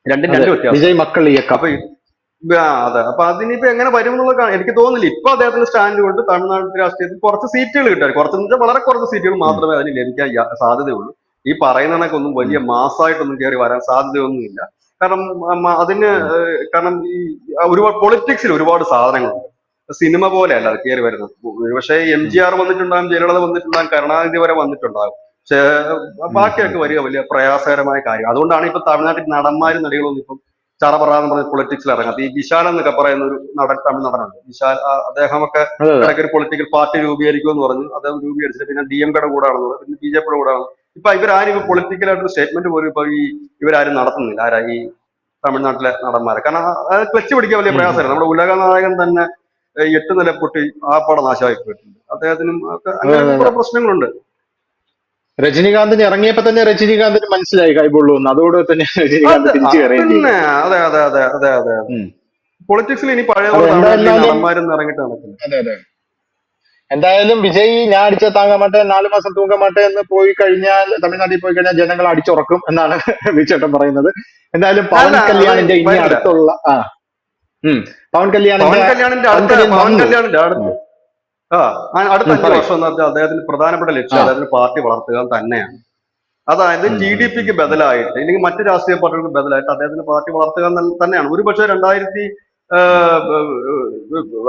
രണ്ടും രണ്ട് വ്യത്യാസം. മക്കൾ അപ്പൊ അതെ. അപ്പൊ അതിനിപ്പോ എങ്ങനെ വരും എന്നുള്ളത്. എനിക്ക് തോന്നുന്നില്ല. ഇപ്പൊ അദ്ദേഹത്തിന്റെ സ്റ്റാൻഡ് കൊണ്ട് തമിഴ്നാട് രാഷ്ട്രീയത്തിൽ കുറച്ച് സീറ്റുകൾ കിട്ടാൻ കുറച്ച് വളരെ കുറച്ച് സീറ്റുകൾ മാത്രമേ അതിന് ലഭിക്കാൻ സാധ്യതയുള്ളൂ. ഈ പറയുന്നതിനൊക്കെ ഒന്നും വലിയ മാസമായിട്ടൊന്നും കയറി വരാൻ സാധ്യതയൊന്നുമില്ല. കാരണം അതിന് കാരണം ഈ ഒരുപാട് പൊളിറ്റിക്സിൽ ഒരുപാട് സാധനങ്ങളുണ്ട് സിനിമ പോലെയല്ല അത് കയറി വരുന്നത്. പക്ഷേ എം ജി ആർ വന്നിട്ടുണ്ടാകും ജയലളിത വന്നിട്ടുണ്ടാകും കരുണാനിധി വരെ വന്നിട്ടുണ്ടാകും പക്ഷേ ബാക്കിയൊക്കെ വലിയ വലിയ പ്രയാസകരമായ കാര്യം. അതുകൊണ്ടാണ് ഇപ്പൊ തമിഴ്നാട്ടിൽ നടന്മാരും നടികളൊന്നും ഇപ്പം ചറപറ എന്ന് പറഞ്ഞ പൊളിറ്റിക്സിൽ ഇറങ്ങാത്ത ഈ വിശാൽ എന്നൊക്കെ പറയുന്ന ഒരു നടൻ തമിഴ് നടനുണ്ട്. വിശാൽ അദ്ദേഹമൊക്കെ ഇടയ്ക്ക് ഒരു പൊളിറ്റിക്കൽ പാർട്ടി രൂപീകരിക്കുമെന്ന് പറഞ്ഞു. അദ്ദേഹം രൂപീകരിച്ചിട്ട് പിന്നെ ഡി എം കെയുടെ കൂടെ ആണെന്ന് പറഞ്ഞു പിന്നെ ബി ജെ പിയുടെ കൂടെ ആണ് ഇപ്പൊ ഇവരാരും ഇപ്പൊ പൊളിറ്റിക്കൽ ആയിട്ടൊരു സ്റ്റേറ്റ്മെന്റ് പോലും ഇപ്പൊ ഈ ഇവരാരും നടത്തുന്നില്ല. ആരാ ഈ തമിഴ്നാട്ടിലെ നടന്മാരെ? കാരണം അത് ക്ലച്ച് പിടിക്കാൻ വലിയ. പ്രയാസമാണ് നമ്മുടെ ഉലക നായകൻ തന്നെ എട്ട് നില പൊട്ടി ആ പടം നാശമായി പോയിട്ടുണ്ട്. അദ്ദേഹത്തിനും ഒക്കെ അങ്ങനെ. കുറെ പ്രശ്നങ്ങളുണ്ട്. രജനീകാന്തിന് ഇറങ്ങിയപ്പോ തന്നെ രജനീകാന്തിന് മനസ്സിലായി കൈബുള്ളൂ അതോടെ തന്നെ രജനീകാന്ത് തിരിച്ചു അതെ അതെ അതെ അതെ അതെ പൊളിറ്റിക്സിൽ ഇനി പഴയ നടന്മാരും ഇറങ്ങിയിട്ട് നടക്കില്ല. അതെ അതെ. എന്തായാലും വിജയ് ഞാൻ അടിച്ച താങ്ങ മാട്ടെ നാലു മാസം തൂങ്ങ മാട്ടെ എന്ന് പോയി കഴിഞ്ഞാൽ തമിഴ്നാട്ടിൽ പോയി കഴിഞ്ഞാൽ ജനങ്ങൾ അടിച്ചുറക്കും എന്നാണ് വിജയേട്ടൻ പറയുന്നത്. എന്തായാലും പവൻ കല്യാണിന്റെ ഇനി അടുത്തുള്ള ആ. ഉം. പവൻ കല്യാണിന്റെ പവൻ. കല്യാണിന്റെ അടുത്ത് ആ അടുത്ത അഞ്ചു വർഷം എന്ന് പറഞ്ഞാൽ അദ്ദേഹത്തിന്റെ പ്രധാനപ്പെട്ട ലക്ഷ്യം അദ്ദേഹത്തിന്റെ അദ്ദേഹത്തിന് പാർട്ടി വളർത്തുക തന്നെയാണ്. അതായത് ടി ഡി പിക്ക് ബദലായിട്ട് അല്ലെങ്കിൽ മറ്റു രാഷ്ട്രീയ പാർട്ടികൾക്ക് ബദലായിട്ട് അദ്ദേഹത്തിന്റെ പാർട്ടി വളർത്തുക തന്നെയാണ്. ഒരു പക്ഷേ രണ്ടായിരത്തി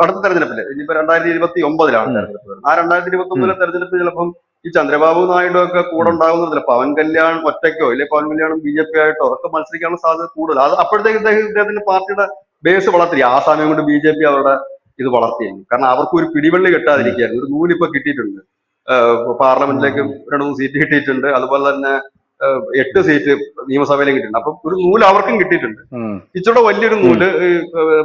അടുത്ത തെരഞ്ഞെടുപ്പിൽ ഇനിയിപ്പോ രണ്ടായിരത്തി ഇരുപത്തി ഒമ്പതിലാണ് തെരഞ്ഞെടുപ്പ് ആ രണ്ടായിരത്തി ഇരുപത്തി ഒമ്പതിലെ തെരഞ്ഞെടുപ്പ് ചിലപ്പം ഈ ചന്ദ്രബാബു നായിഡു ഒക്കെ കൂടെ ഉണ്ടാകുന്നതില്ല പവൻ കല്യാൺ ഒറ്റയ്ക്കോ ഇല്ലെ പവൻ കല്യാണും ബി ജെ പി ആയിട്ടോ ഒക്കെ മത്സരിക്കാനുള്ള സാധ്യത കൂടുതൽ. അത് അപ്പോഴത്തേക്ക് ഇദ്ദേഹം ഇദ്ദേഹത്തിന്റെ പാർട്ടിയുടെ ബേസ് വളർത്തി. ആ സമയം കൊണ്ട് ബി ജെ പി അവരുടെ ഇത് വളർത്തിയിരുന്നു കാരണം അവർക്ക് ഒരു പിടിവള്ളി കിട്ടാതിരിക്കുകയായിരുന്നു. ഒരു നൂലിപ്പോ കിട്ടിയിട്ടുണ്ട്. പാർലമെന്റിലേക്ക് രണ്ട് മൂന്ന് സീറ്റ് കിട്ടിയിട്ടുണ്ട്. അതുപോലെ തന്നെ എട്ട് സീറ്റ് നിയമസഭയിലും കിട്ടിയിട്ടുണ്ട്. അപ്പൊ ഒരു നൂൽ അവർക്കും കിട്ടിയിട്ടുണ്ട്. ഇച്ചിരി വലിയൊരു നൂൽ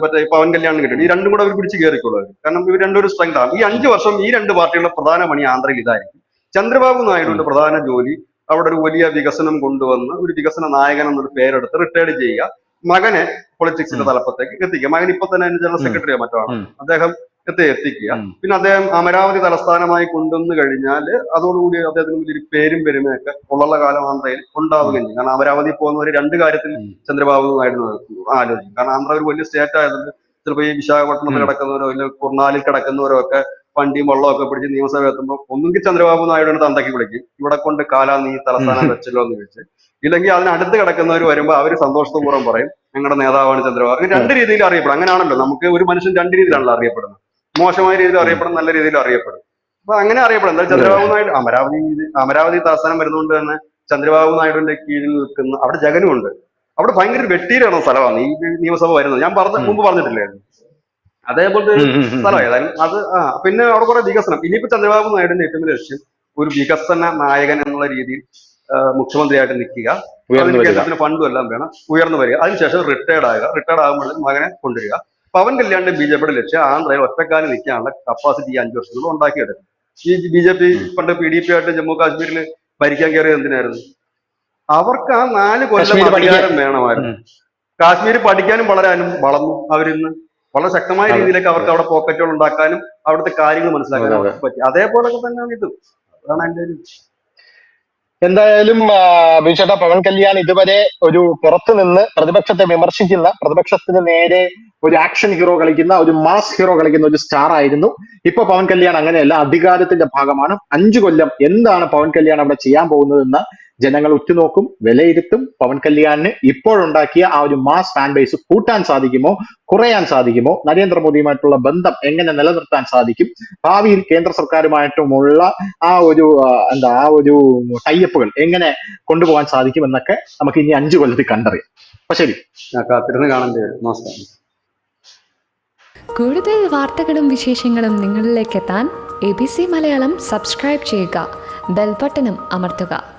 മറ്റേ പവൻ കല്യാണം കിട്ടിയിട്ടുണ്ട്. ഈ രണ്ടും കൂടെ അവർ പിടിച്ച് കയറിക്കോളൂ കാരണം ഇവർ രണ്ടൊരു സ്ട്രെങ്ത് ആണ്. ഈ അഞ്ചു വർഷം ഈ രണ്ട് പാർട്ടികളുടെ പ്രധാന പണി ആന്ധ്രയിൽ ഇതായിരിക്കും. ചന്ദ്രബാബു നായിഡുവിന്റെ പ്രധാന ജോലി അവിടെ ഒരു വലിയ വികസനം കൊണ്ടുവന്ന് ഒരു വികസന നായകൻ എന്നൊരു പേരെടുത്ത് റിട്ടയർഡ് ചെയ്യുക. മകനെ പൊളിറ്റിക്സിന്റെ തലപ്പത്തേക്ക് എത്തിക്കുക. മകൻ ഇപ്പൊ തന്നെ ജനറൽ. സെക്രട്ടറിയോ മറ്റോ ആണ്. അദ്ദേഹം എത്തിക്കുക. പിന്നെ അദ്ദേഹം അമരാവതി തലസ്ഥാനമായി കൊണ്ടുവന്നു കഴിഞ്ഞാൽ അതോടുകൂടി അദ്ദേഹത്തിന് വലിയൊരു പേരും പെരുമയൊക്കെ ഉള്ള കാലം ആന്ധ്രയിൽ ഉണ്ടാവുകയും ചെയ്യും. കാരണം അമരാവതി പോകുന്നവർ രണ്ട് കാര്യത്തിൽ. ചന്ദ്രബാബു നായിഡു ആലോചിക്കും കാരണം ആന്ധ്ര ഒരു വലിയ സ്റ്റേറ്റ് ആയതുകൊണ്ട് ചിലപ്പോൾ ഈ വിശാഖപട്ടണത്തിൽ. കിടക്കുന്നവരോ അല്ലെങ്കിൽ കുർണാലിൽ കിടക്കുന്നവരോ ഒക്കെ വണ്ടിയും വെള്ളമൊക്കെ പിടിച്ച് നിയമസഭ എത്തുമ്പോൾ ഒന്നുകിൽ ചന്ദ്രബാബു നായിഡുവിനെ തന്തക്കി വിളിക്കും. ഇവിടെ കൊണ്ട് കാലാ നീ തലസ്ഥാനം വെച്ചല്ലോ എന്ന് ചോദിച്ച്. ഇല്ലെങ്കിൽ അതിനടുത്ത് കിടക്കുന്നവർ വരുമ്പോൾ അവർ സന്തോഷപൂർവം പറയും ഞങ്ങളുടെ നേതാവാണ് ചന്ദ്രബാബു. രണ്ട് രീതിയിൽ അറിയപ്പെടും അങ്ങനെയാണല്ലോ നമുക്ക് ഒരു മനുഷ്യൻ രണ്ട് രീതിയിലാണല്ലോ അറിയപ്പെടുന്നത്. മോശമായ രീതിയിൽ അറിയപ്പെടും നല്ല രീതിയിൽ അറിയപ്പെടും. അപ്പൊ അങ്ങനെ അറിയപ്പെടും. എന്താ ചന്ദ്രബാബു നായിഡു അമരാവതി അമരാവതി തലസ്ഥാനം വരുന്നതുകൊണ്ട് തന്നെ ചന്ദ്രബാബു നായിഡുവിന്റെ കീഴിൽ നിൽക്കുന്ന അവിടെ ജഗനും ഉണ്ട്. അവിടെ ഭയങ്കര വെട്ടീരാണ് സ്ഥലമാണ്. ഈ നിയമസഭ വരുന്നത്. ഞാൻ പറഞ്ഞ. മുമ്പ് പറഞ്ഞിട്ടില്ലായിരുന്നു അതേപോലത്തെ. സ്ഥലം ഏതായാലും അത് ആ പിന്നെ അവിടെ കുറെ വികസനം. ഇനിയിപ്പോ ചന്ദ്രബാബു നായിഡുവിന്റെ ഏറ്റവും വലിയ ലക്ഷ്യം ഒരു വികസന നായകൻ എന്നുള്ള രീതിയിൽ മുഖ്യമന്ത്രിയായിട്ട് നിൽക്കുക. കേന്ദ്രത്തിന് ഫണ്ടും എല്ലാം വേണം. ഉയർന്നു വരിക. അതിനുശേഷം റിട്ടയർഡ് ആകുക. റിട്ടയർഡ് ആകുമ്പോഴും മകനെ കൊണ്ടുവരിക. പവൻ കല്യാണിന്റെ ബി ജെ പിയുടെ ലക്ഷ്യം ആന്ധ്രയിൽ ഒറ്റക്കാലം നിൽക്കാനുള്ള കപ്പാസിറ്റി ഈ അഞ്ചു വർഷത്തോളം ഉണ്ടാക്കിയെടുക്കും ഈ ബി ജെ പി പണ്ട് പി ഡി പി ആയിട്ട് ജമ്മു കാശ്മീരിൽ ഭരിക്കാൻ കയറിയത് എന്തിനായിരുന്നു? അവർക്ക് ആ നാല് കൊല്ലം. അധികാരം വേണമായിരുന്നു. കാശ്മീർ പഠിക്കാനും വളരാനും വളർന്നു അവരിന്ന്. വളരെ ശക്തമായ രീതിയിലേക്ക് അവർക്ക് അവിടെ പോക്കറ്റുകൾ ഉണ്ടാക്കാനും അവിടുത്തെ കാര്യങ്ങൾ മനസ്സിലാക്കാനും പറ്റി. അതേപോലൊക്കെ തന്നെയാണ് ഇത്. അതാണ് എന്റെ ഒരു എന്തായാലും ബിജേട്ട പവൻ കല്യാൺ ഇതുവരെ ഒരു പുറത്തു നിന്ന് പ്രതിപക്ഷത്തെ വിമർശിക്കുന്ന പ്രതിപക്ഷത്തിന് നേരെ ഒരു ആക്ഷൻ ഹീറോ കളിക്കുന്ന ഒരു മാസ് ഹീറോ കളിക്കുന്ന ഒരു സ്റ്റാർ ആയിരുന്നു. ഇപ്പൊ പവൻ കല്യാൺ അങ്ങനെയല്ല അധികാരത്തിന്റെ ഭാഗമാണ്. അഞ്ചു കൊല്ലം എന്താണ് പവൻ കല്യാൺ അവിടെ ചെയ്യാൻ പോകുന്നതെന്ന് ജനങ്ങൾ ഉറ്റുനോക്കും വിലയിരുത്തും. പവൻ കല്യാണിന് ഇപ്പോഴുണ്ടാക്കിയ ആ ഒരു മാസ് ഫാൻ ബേസ് കൂട്ടാൻ സാധിക്കുമോ? കുറയാൻ സാധിക്കുമോ? നരേന്ദ്രമോദിയുമായിട്ടുള്ള ബന്ധം എങ്ങനെ നിലനിർത്താൻ സാധിക്കും? ഭാവിയിൽ കേന്ദ്ര സർക്കാരുമായിട്ടുമുള്ള ആ ഒരു എന്താ ആ ഒരു ടൈപ്പുകൾ എങ്ങനെ കൊണ്ടുപോകാൻ സാധിക്കും എന്നൊക്കെ നമുക്ക് ഇനി അഞ്ചു കൊല്ലത്തിൽ കണ്ടറിയാം. അപ്പൊ ശരി. ഞാൻ കാത്തിരുന്ന് കാണേണ്ടി വരും നമസ്കാരം. കൂടുതൽ വാർത്തകളും വിശേഷങ്ങളും നിങ്ങളിലേക്ക് എത്താൻ A B C Malayalam subscribe ചെയ്യുക. ബെൽബട്ടനും അമർത്തുക.